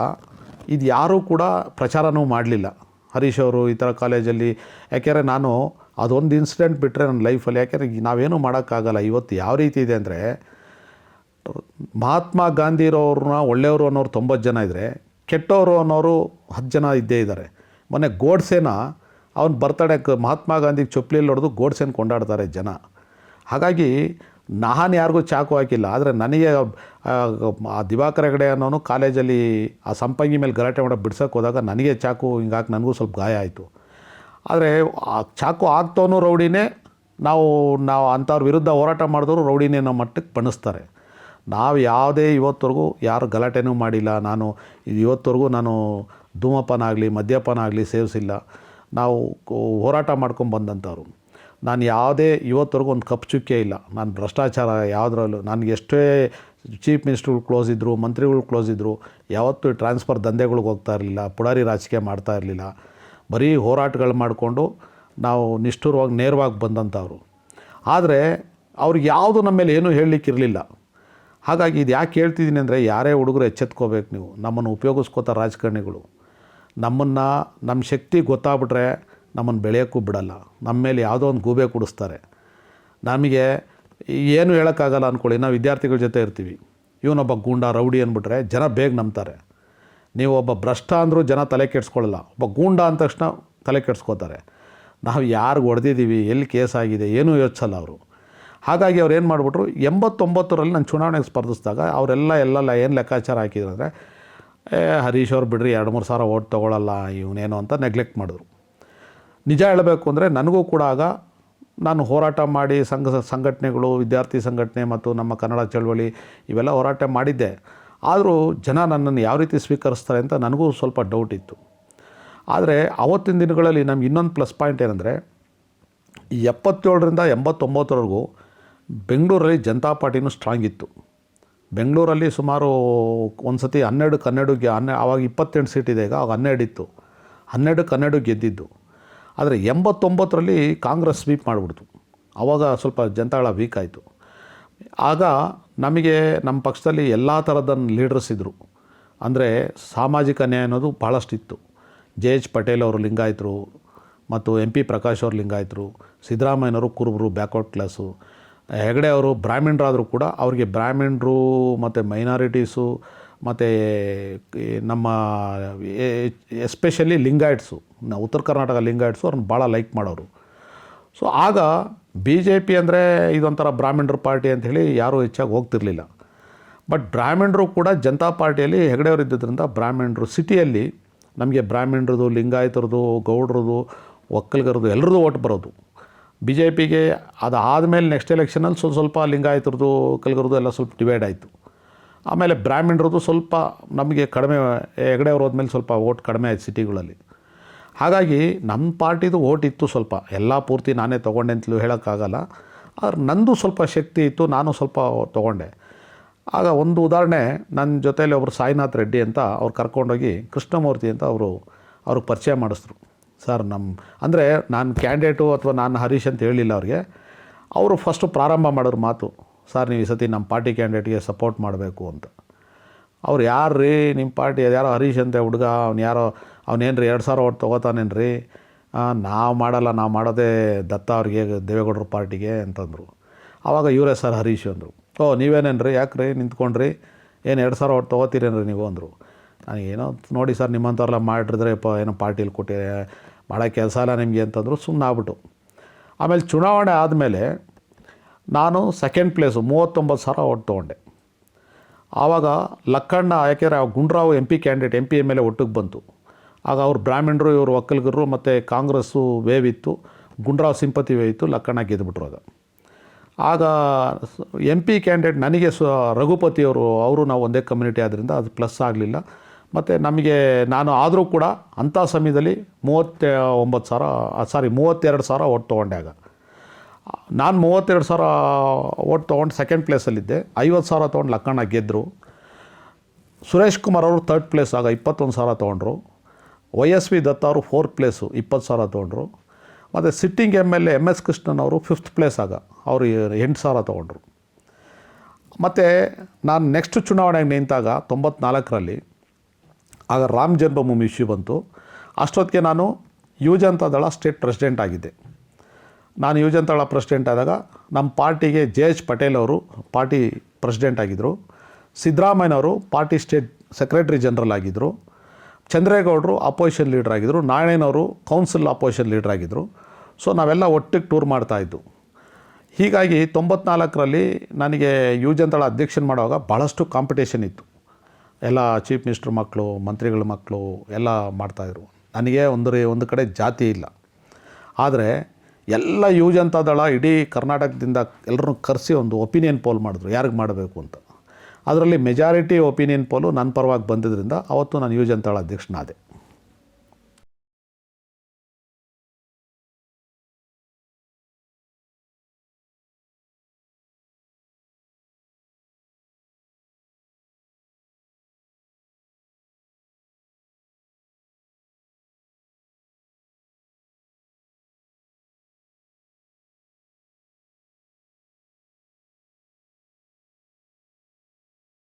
ಇದು ಯಾರೂ ಕೂಡ ಪ್ರಚಾರನೂ ಮಾಡಲಿಲ್ಲ. ಹರೀಶ್ ಅವರು ಈ ಥರ ಕಾಲೇಜಲ್ಲಿ ಯಾಕೆಂದರೆ ನಾನು ಅದೊಂದು ಇನ್ಸಿಡೆಂಟ್ ಬಿಟ್ಟರೆ ನನ್ನ ಲೈಫಲ್ಲಿ ಯಾಕೆಂದರೆ ನಾವೇನು ಮಾಡೋಕ್ಕಾಗಲ್ಲ. ಇವತ್ತು ಯಾವ ರೀತಿ ಇದೆ ಅಂದರೆ ಮಹಾತ್ಮ ಗಾಂಧಿ ಇರೋರನ್ನ ಒಳ್ಳೆಯವರು ಅನ್ನೋರು ತೊಂಬತ್ತು ಜನ ಇದ್ದರೆ ಕೆಟ್ಟವರು ಅನ್ನೋರು ಹತ್ತು ಜನ ಇದ್ದೇ ಇದ್ದಾರೆ. ಮೊನ್ನೆ ಗೋಡ್ಸೆನ ಅವ್ನು ಬರ್ತಡೇಗೆ ಮಹಾತ್ಮ ಗಾಂಧಿಗೆ ಚೊಪ್ಲಿಯಲ್ಲಿ ಹೊಡೆದು ಗೋಡ್ಸೆನ ಕೊಂಡಾಡ್ತಾರೆ ಜನ. ಹಾಗಾಗಿ ನಾನು ಯಾರಿಗೂ ಚಾಕು ಹಾಕಿಲ್ಲ. ಆದರೆ ನನಗೆ ಆ, ಆ ದಿವಾಕರ ಹೆಗಡೆ ಅನ್ನೋನು ಕಾಲೇಜಲ್ಲಿ ಆ ಸಂಪಂಗಿ ಮೇಲೆ ಗಲಾಟೆ ಮಾಡೋ ಬಿಡ್ಸೋಕೆ ಹೋದಾಗ ನನಗೆ ಚಾಕು ಹಿಂಗಾಗಿ ನನಗೂ ಸ್ವಲ್ಪ ಗಾಯ ಆಯಿತು. ಆದರೆ ಆ ಚಾಕು ಆಗ್ತವನು ರೌಡಿನೇ, ನಾವು ನಾವು ಅಂಥವ್ರ ವಿರುದ್ಧ ಹೋರಾಟ ಮಾಡಿದವರು ರೌಡಿನೇ ನಮ್ಮ ಮಟ್ಟಕ್ಕೆ ಬಣಿಸ್ತಾರೆ ನಾವು ಯಾವುದೇ ಇವತ್ತವರೆಗೂ ಯಾರು ಗಲಾಟೆನೂ ಮಾಡಿಲ್ಲ. ನಾನು ಇದು ಇವತ್ತವರೆಗೂ ನಾನು ಧೂಮಪಾನ ಆಗಲಿ, ಮದ್ಯಪಾನ ಆಗಲಿ ಸೇವಿಸಿಲ್ಲ. ನಾವು ಹೋರಾಟ ಮಾಡ್ಕೊಂಡು ಬಂದಂಥವ್ರು. ನಾನು ಯಾವುದೇ ಇವತ್ತವರೆಗೂ ಒಂದು ಕಪ್ ಚುಕ್ಕೆ ಇಲ್ಲ. ನಾನು ಭ್ರಷ್ಟಾಚಾರ ಯಾವುದರಲ್ಲೂ ನನಗೆ ಎಷ್ಟೇ ಚೀಫ್ ಮಿನಿಸ್ಟ್ರುಗಳು ಕ್ಲೋಸ್ ಇದ್ದರು ಮಂತ್ರಿಗಳು ಕ್ಲೋಸ್ ಇದ್ದರು ಯಾವತ್ತೂ ಟ್ರಾನ್ಸ್ಫರ್ ದಂಧೆಗಳಿಗೆ ಹೋಗ್ತಾ ಇರಲಿಲ್ಲ, ಪುಡಾರಿ ರಾಜಕೀಯ ಮಾಡ್ತಾ ಇರಲಿಲ್ಲ. ಬರೀ ಹೋರಾಟಗಳು ಮಾಡಿಕೊಂಡು ನಾವು ನಿಷ್ಠುರವಾಗಿ ನೇರವಾಗಿ ಬಂದಂಥವ್ರು. ಆದರೆ ಅವ್ರಿಗೆ ಯಾವುದು ನಮ್ಮ ಮೇಲೆ ಏನೂ ಹೇಳಲಿಕ್ಕಿರಲಿಲ್ಲ. ಹಾಗಾಗಿ ಇದು ಯಾಕೆ ಹೇಳ್ತಿದ್ದೀನಿ ಅಂದರೆ ಯಾರೇ ಹುಡುಗರು ಎಚ್ಚೆತ್ಕೋಬೇಕು ನೀವು. ನಮ್ಮನ್ನು ಉಪಯೋಗಿಸ್ಕೋತಾರೆ ರಾಜಕಾರಣಿಗಳು. ನಮ್ಮನ್ನು, ನಮ್ಮ ಶಕ್ತಿ ಗೊತ್ತಾಗ್ಬಿಟ್ರೆ ನಮ್ಮನ್ನು ಬೆಳೆಯೋಕ್ಕೂ ಬಿಡಲ್ಲ. ನಮ್ಮ ಮೇಲೆ ಯಾವುದೋ ಒಂದು ಗೂಬೆ ಕುಡಿಸ್ತಾರೆ. ನಮಗೆ ಏನು ಹೇಳೋಕ್ಕಾಗಲ್ಲ ಅಂದ್ಕೊಳ್ಳಿ ನಾವು ವಿದ್ಯಾರ್ಥಿಗಳ ಜೊತೆ ಇರ್ತೀವಿ. ಇವನೊಬ್ಬ ಗೂಂಡ, ರೌಡಿ ಅಂದ್ಬಿಟ್ರೆ ಜನ ಬೇಗ ನಂಬ್ತಾರೆ. ನೀವು ಒಬ್ಬ ಭ್ರಷ್ಟ ಅಂದರೂ ಜನ ತಲೆ ಕೆಡಿಸ್ಕೊಳ್ಳಲ್ಲ, ಒಬ್ಬ ಗೂಂಡ ಅಂದ ತಕ್ಷಣ ತಲೆ ಕೆಡಿಸ್ಕೋತಾರೆ. ನಾವು ಯಾರಿಗೆ ಹೊಡೆದಿದ್ದೀವಿ ಎಲ್ಲಿ ಕೇಸ್ ಆಗಿದೆ, ಏನೂ ಯೋಚಿಸಲ್ಲ ಅವರು. ಹಾಗಾಗಿ ಅವ್ರು ಏನು ಮಾಡಿಬಿಟ್ರು, ಎಂಬತ್ತೊಂಬತ್ತರಲ್ಲಿ ನಾನು ಚುನಾವಣೆಗೆ ಸ್ಪರ್ಧಿಸಿದಾಗ ಅವರೆಲ್ಲ ಎಲ್ಲ ಏನು ಲೆಕ್ಕಾಚಾರ ಹಾಕಿದ್ರು ಅಂದರೆ, ಏ, ಹರೀಶ್ ಅವ್ರು ಬಿಡ್ರಿ, ಎರಡು ಮೂರು ಸಾವಿರ ಓಟ್ ತೊಗೊಳಲ್ಲ, ಇವನೇನು ಅಂತ ನೆಗ್ಲೆಕ್ಟ್ ಮಾಡಿದ್ರು. ನಿಜ ಹೇಳಬೇಕು ಅಂದರೆ ನನಗೂ ಕೂಡ ಆಗ ನಾನು ಹೋರಾಟ ಮಾಡಿ ಸಂಘ, ಸಂಘಟನೆಗಳು, ವಿದ್ಯಾರ್ಥಿ ಸಂಘಟನೆ ಮತ್ತು ನಮ್ಮ ಕನ್ನಡ ಚಳವಳಿ ಇವೆಲ್ಲ ಹೋರಾಟ ಮಾಡಿದ್ದೆ. ಆದರೂ ಜನ ನನ್ನನ್ನು ಯಾವ ರೀತಿ ಸ್ವೀಕರಿಸ್ತಾರೆ ಅಂತ ನನಗೂ ಸ್ವಲ್ಪ ಡೌಟ್ ಇತ್ತು. ಆದರೆ ಅವತ್ತಿನ ದಿನಗಳಲ್ಲಿ ನಮ್ಗೆ ಇನ್ನೊಂದು ಪ್ಲಸ್ ಪಾಯಿಂಟ್ ಏನಂದರೆ, ಎಪ್ಪತ್ತೇಳರಿಂದ ಎಂಬತ್ತೊಂಬತ್ತರವರೆಗೂ ಬೆಂಗಳೂರಲ್ಲಿ ಜನತಾ ಪಾರ್ಟಿನೂ ಸ್ಟ್ರಾಂಗ್ ಇತ್ತು. ಬೆಂಗಳೂರಲ್ಲಿ ಸುಮಾರು ಒಂದು ಸತಿ ಹನ್ನೆರಡು ಹನ್ನೆರಡುಗೆ ಹನ್ನೆ ಆವಾಗ ಇಪ್ಪತ್ತೆಂಟು ಸೀಟ್ ಇದೆ, ಈಗ ಆವಾಗ ಹನ್ನೆರಡು ಇತ್ತು. ಹನ್ನೆರಡು ಕನ್ನೆರಡು ಗೆದ್ದಿದ್ದು. ಆದರೆ ಎಂಬತ್ತೊಂಬತ್ತರಲ್ಲಿ ಕಾಂಗ್ರೆಸ್ ಸ್ವೀಪ್ ಮಾಡಿಬಿಡ್ತು. ಆವಾಗ ಸ್ವಲ್ಪ ಜನತಾಳ ವೀಕ್ ಆಯಿತು. ಆಗ ನಮಗೆ ನಮ್ಮ ಪಕ್ಷದಲ್ಲಿ ಎಲ್ಲ ಥರದ ಲೀಡರ್ಸ್ ಇದ್ದರು ಅಂದರೆ ಸಾಮಾಜಿಕ ನ್ಯಾಯ ಅನ್ನೋದು ಭಾಳಷ್ಟಿತ್ತು ಜೆ ಎಚ್ ಪಟೇಲ್ ಅವರು ಲಿಂಗಾಯಿತರು ಮತ್ತು ಎಂ ಪಿ ಪ್ರಕಾಶ್ ಅವರು ಲಿಂಗಾಯಿತರು, ಸಿದ್ದರಾಮಯ್ಯನವರು ಕುರುಬರು ಬ್ಯಾಕ್ವರ್ಡ್ ಕ್ಲಾಸು ಹೆಗಡೆ ಅವರು ಬ್ರಾಹ್ಮಣರಾದರೂ ಕೂಡ ಅವರಿಗೆ ಬ್ರಾಹ್ಮಣರು ಮತ್ತು ಮೈನಾರಿಟೀಸು ಮತ್ತು ನಮ್ಮ ಎಸ್ಪೆಷಲಿ ಲಿಂಗಾಯಟ್ಸು ಉತ್ತರ ಕರ್ನಾಟಕ ಲಿಂಗಾಯಟ್ಸು ಅವ್ರನ್ನ ಭಾಳ ಲೈಕ್ ಮಾಡೋರು. ಸೊ ಆಗ ಬಿ ಜೆ ಪಿ ಅಂದರೆ ಇದೊಂಥರ ಬ್ರಾಹ್ಮಣರ ಪಾರ್ಟಿ ಅಂತ ಹೇಳಿ ಯಾರೂ ಹೆಚ್ಚಾಗಿ ಹೋಗ್ತಿರ್ಲಿಲ್ಲ. ಬಟ್ ಬ್ರಾಹ್ಮಣರು ಕೂಡ ಜನತಾ ಪಾರ್ಟಿಯಲ್ಲಿ ಹೆಗಡೆಯವರು ಇದ್ದಿದ್ದರಿಂದ ಬ್ರಾಹ್ಮಣರು ಸಿಟಿಯಲ್ಲಿ ನಮಗೆ ಬ್ರಾಹ್ಮಣರದು, ಲಿಂಗಾಯತರದು, ಗೌಡ್ರದು, ಒಕ್ಕಲಿಗರದು ಎಲ್ಲರದು ಓಟ್ ಬರೋದು. ಬಿ ಜೆ ಪಿಗೆ ಅದಾದಮೇಲೆ ನೆಕ್ಸ್ಟ್ ಎಲೆಕ್ಷನಲ್ಲಿ ಸ್ವಲ್ಪ ಸ್ವಲ್ಪ ಲಿಂಗಾಯತರದು, ಒಕ್ಕಲಿಗರದು ಎಲ್ಲ ಸ್ವಲ್ಪ ಡಿವೈಡ್ ಆಯಿತು. ಆಮೇಲೆ ಬ್ರಾಹ್ಮಣರದು ಸ್ವಲ್ಪ ನಮಗೆ ಕಡಿಮೆ, ಹೆಗಡೆಯವ್ರು ಹೋದ್ಮೇಲೆ ಸ್ವಲ್ಪ ಓಟ್ ಕಡಿಮೆ ಆಯ್ತು ಸಿಟಿಗಳಲ್ಲಿ. ಹಾಗಾಗಿ ನಮ್ಮ ಪಾರ್ಟಿದು ಓಟ್ ಇತ್ತು ಸ್ವಲ್ಪ. ಎಲ್ಲ ಪೂರ್ತಿ ನಾನೇ ತೊಗೊಂಡೆ ಅಂತಲೂ ಹೇಳೋಕ್ಕಾಗಲ್ಲ. ಆದ್ರೆ ನಂದು ಸ್ವಲ್ಪ ಶಕ್ತಿ ಇತ್ತು, ನಾನು ಸ್ವಲ್ಪ ತೊಗೊಂಡೆ. ಆಗ ಒಂದು ಉದಾಹರಣೆ ನನ್ನ ಜೊತೆಯಲ್ಲಿ ಒಬ್ಬರು ಸಾಯಿನಾಥ್ ರೆಡ್ಡಿ ಅಂತ ಅವ್ರು ಕರ್ಕೊಂಡೋಗಿ ಕೃಷ್ಣಮೂರ್ತಿ ಅಂತ ಅವರು, ಅವ್ರಿಗೆ ಪರಿಚಯ ಮಾಡಿಸ್ರು ಸರ್ ನಮ್ಮ ಅಂದರೆ ನಾನು ಕ್ಯಾಂಡಿಡೇಟು ಅಥವಾ ನಾನು ಹರೀಶ್ ಅಂತ ಹೇಳಿಲ್ಲ ಅವ್ರಿಗೆ. ಅವರು ಫಸ್ಟು ಪ್ರಾರಂಭ ಮಾಡೋರು ಮಾತು, ಸರ್, ನೀವು ಈ ಸತಿ ನಮ್ಮ ಪಾರ್ಟಿ ಕ್ಯಾಂಡಿಡೇಟ್ಗೆ ಸಪೋರ್ಟ್ ಮಾಡಬೇಕು ಅಂತ. ಅವ್ರು ಯಾರು ರೀ ನಿಮ್ಮ ಪಾರ್ಟಿ ಯಾರೋ ಹರೀಶ್ ಅಂತ ಹುಡುಗ, ಅವ್ನು ಯಾರೋ ಅವನೇನು ರೀ ಎರಡು ಸಾವಿರ ಓಟ್ ತೊಗೋತಾನೇನು ರೀ ನಾವು ಮಾಡಲ್ಲ, ನಾವು ಮಾಡೋದೇ ದತ್ತ ಅವ್ರಿಗೆ ದೇವೇಗೌಡರ ಪಾರ್ಟಿಗೆ ಅಂತಂದರು. ಆವಾಗ ಇವರೇ ಸರ್ ಹರೀಶ್ ಅಂದರು. ಓ ನೀವೇನೇನು ಯಾಕೆ ರೀ ನಿಂತ್ಕೊಂಡ್ರಿ? ಏನು ಎರಡು ಸಾವಿರ ಓಟ್ ತೊಗೋತೀರೇನ್ರಿ ನೀವು ಅಂದರು. ನನಗೇನೋ ನೋಡಿ ಸರ್, ನಿಮ್ಮಂಥವ್ರೆಲ್ಲ ಮಾಡಿದ್ರೆ ಪ, ಏನೋ ಪಾರ್ಟಿಲಿ ಕೊಟ್ಟಿ ಮಾಡೋ ಕೆಲಸ ಇಲ್ಲ ನಿಮಗೆ ಅಂತಂದರು ಸುಮ್ಮನೆ ಆಗ್ಬಿಟ್ಟು ಆಮೇಲೆ ಚುನಾವಣೆ ಆದಮೇಲೆ ನಾನು ಸೆಕೆಂಡ್ ಪ್ಲೇಸು ಮೂವತ್ತೊಂಬತ್ತು ಸಾವಿರ ಓಟ್ ತೊಗೊಂಡೆ. ಆವಾಗ ಲಕ್ಕಣ್ಣ, ಯಾಕೆಂದರೆ ಆ Gundurao M P candidate M P M L ಒಟ್ಟಿಗೆ ಬಂತು. ಆಗ ಅವ್ರು ಬ್ರಾಹ್ಮಣರು, ಇವರು ಒಕ್ಕಲಿಗರು ಮತ್ತು ಕಾಂಗ್ರೆಸ್ಸು ವೇವ್ ಇತ್ತು ಗುಂಡ್ರಾವ್ ಸಿಂಪತಿ ವೇವ್ ಇತ್ತು ಲಕ್ಕಣ್ಣ ಗೆದ್ದುಬಿಟ್ರು ಆಗ ಆಗ ಎಂ ಪಿ ಕ್ಯಾಂಡಿಡೇಟ್ ನನಗೆ ಸ್ವ ರಘುಪತಿಯವರು ಅವರು ನಾವು ಒಂದೇ ಕಮ್ಯುನಿಟಿ ಆದ್ದರಿಂದ ಅದು ಪ್ಲಸ್ ಆಗಲಿಲ್ಲ. ಮತ್ತು ನಮಗೆ ನಾನು ಆದರೂ ಕೂಡ ಅಂಥ ಸಮಯದಲ್ಲಿ ಮೂವತ್ತ ಒಂಬತ್ತು ಸಾವಿರ ಸಾರಿ ಮೂವತ್ತೆರಡು ಸಾವಿರ ಓಟ್ ತೊಗೊಂಡೆ ಆಗ. ನಾನು ಮೂವತ್ತೆರಡು ಸಾವಿರ ಓಟ್ ತೊಗೊಂಡು ಸೆಕೆಂಡ್ ಪ್ಲೇಸಲ್ಲಿದ್ದೆ ಐವತ್ತು ಸಾವಿರ ತೊಗೊಂಡು ಲಕ್ಕಣ್ಣ ಗೆದ್ದರು ಸುರೇಶ್ ಕುಮಾರ್ ಅವರು ತರ್ಡ್ ಪ್ಲೇಸ್ ಆಗ ಇಪ್ಪತ್ತೊಂದು ಸಾವಿರ ತೊಗೊಂಡ್ರು. ವೈ ಎಸ್ ವಿ ದತ್ತ ಅವರು ಫೋರ್ತ್ ಪ್ಲೇಸು, ಇಪ್ಪತ್ತು ಸಾವಿರ ತೊಗೊಂಡ್ರು. ಮತ್ತು sitting M L A M S Krishnan ಅವರು ಫಿಫ್ತ್ ಪ್ಲೇಸ್ ಆಗ, ಅವರು ಎಂಟು ಸಾವಿರ ತೊಗೊಂಡ್ರು. ಮತ್ತು ನಾನು ನೆಕ್ಸ್ಟ್ ಚುನಾವಣೆಗೆ ನಿಂತಾಗ ತೊಂಬತ್ನಾಲ್ಕರಲ್ಲಿ, ಆಗ ರಾಮ ಜನ್ಮಭೂಮಿ ಇಶ್ಯೂ ಬಂತು. ಅಷ್ಟೊತ್ತಿಗೆ ನಾನು ಯುವಜನತಾ ದಳ ಸ್ಟೇಟ್ ಪ್ರೆಸಿಡೆಂಟ್ ಆಗಿದ್ದೆ. ನಾನು ಯುವಜನತಾ ದಳ ಪ್ರೆಸಿಡೆಂಟ್ ಆದಾಗ ನಮ್ಮ ಪಾರ್ಟಿಗೆ ಜೆ ಎಚ್ ಪಟೇಲ್ ಅವರು ಪಾರ್ಟಿ ಪ್ರೆಸಿಡೆಂಟ್ ಆಗಿದ್ದರು ಸಿದ್ದರಾಮಯ್ಯನವರು ಪಾರ್ಟಿ ಸ್ಟೇಟ್ ಸೆಕ್ರೆಟರಿ ಜನರಲ್ ಆಗಿದ್ದರು ಚಂದ್ರೇಗೌಡರು ಅಪೋಸಿಷನ್ ಲೀಡರ್ ಆಗಿದ್ದರು ನಾರಾಯಣವರು ಕೌನ್ಸಿಲ್ ಅಪೋಸಿಷನ್ ಲೀಡರ್ ಆಗಿದ್ದರು ಸೊ ನಾವೆಲ್ಲ ಒಟ್ಟಿಗೆ ಟೂರ್ ಮಾಡ್ತಾಯಿದ್ದು ಹೀಗಾಗಿ ತೊಂಬತ್ನಾಲ್ಕರಲ್ಲಿ ನನಗೆ ಯುವಜನತಾಳ ಅಧ್ಯಕ್ಷನ್ ಮಾಡುವಾಗ ಭಾಳಷ್ಟು ಕಾಂಪಿಟೇಷನ್ ಇತ್ತು. ಎಲ್ಲ ಚೀಫ್ ಮಿನಿಸ್ಟ್ರ್ ಮಕ್ಕಳು ಮಂತ್ರಿಗಳ ಮಕ್ಕಳು ಎಲ್ಲ ಮಾಡ್ತಾಯಿದ್ರು ನನಗೆ ಒಂದು ರೀ ಒಂದು ಕಡೆ ಜಾತಿ ಇಲ್ಲ. ಆದರೆ ಎಲ್ಲ ಯುವಜನತಾ ದಳ ಇಡೀ ಕರ್ನಾಟಕದಿಂದ ಎಲ್ಲರನ್ನೂ ಕರೆಸಿ ಒಂದು ಒಪಿನಿಯನ್ ಪೋಲ್ ಮಾಡಿದ್ರು. ಯಾರಿಗೆ ಮಾಡಬೇಕು ಅಂತ. ಅದರಲ್ಲಿ ಮೆಜಾರಿಟಿ ಒಪಿನಿಯನ್ ಪೋಲು ನನ್ನ ಪರವಾಗಿ ಬಂದಿದ್ದರಿಂದ ಅವತ್ತು ನಾನು ಯುವಜನತಾಳ ಅಧ್ಯಕ್ಷನಾದೆ.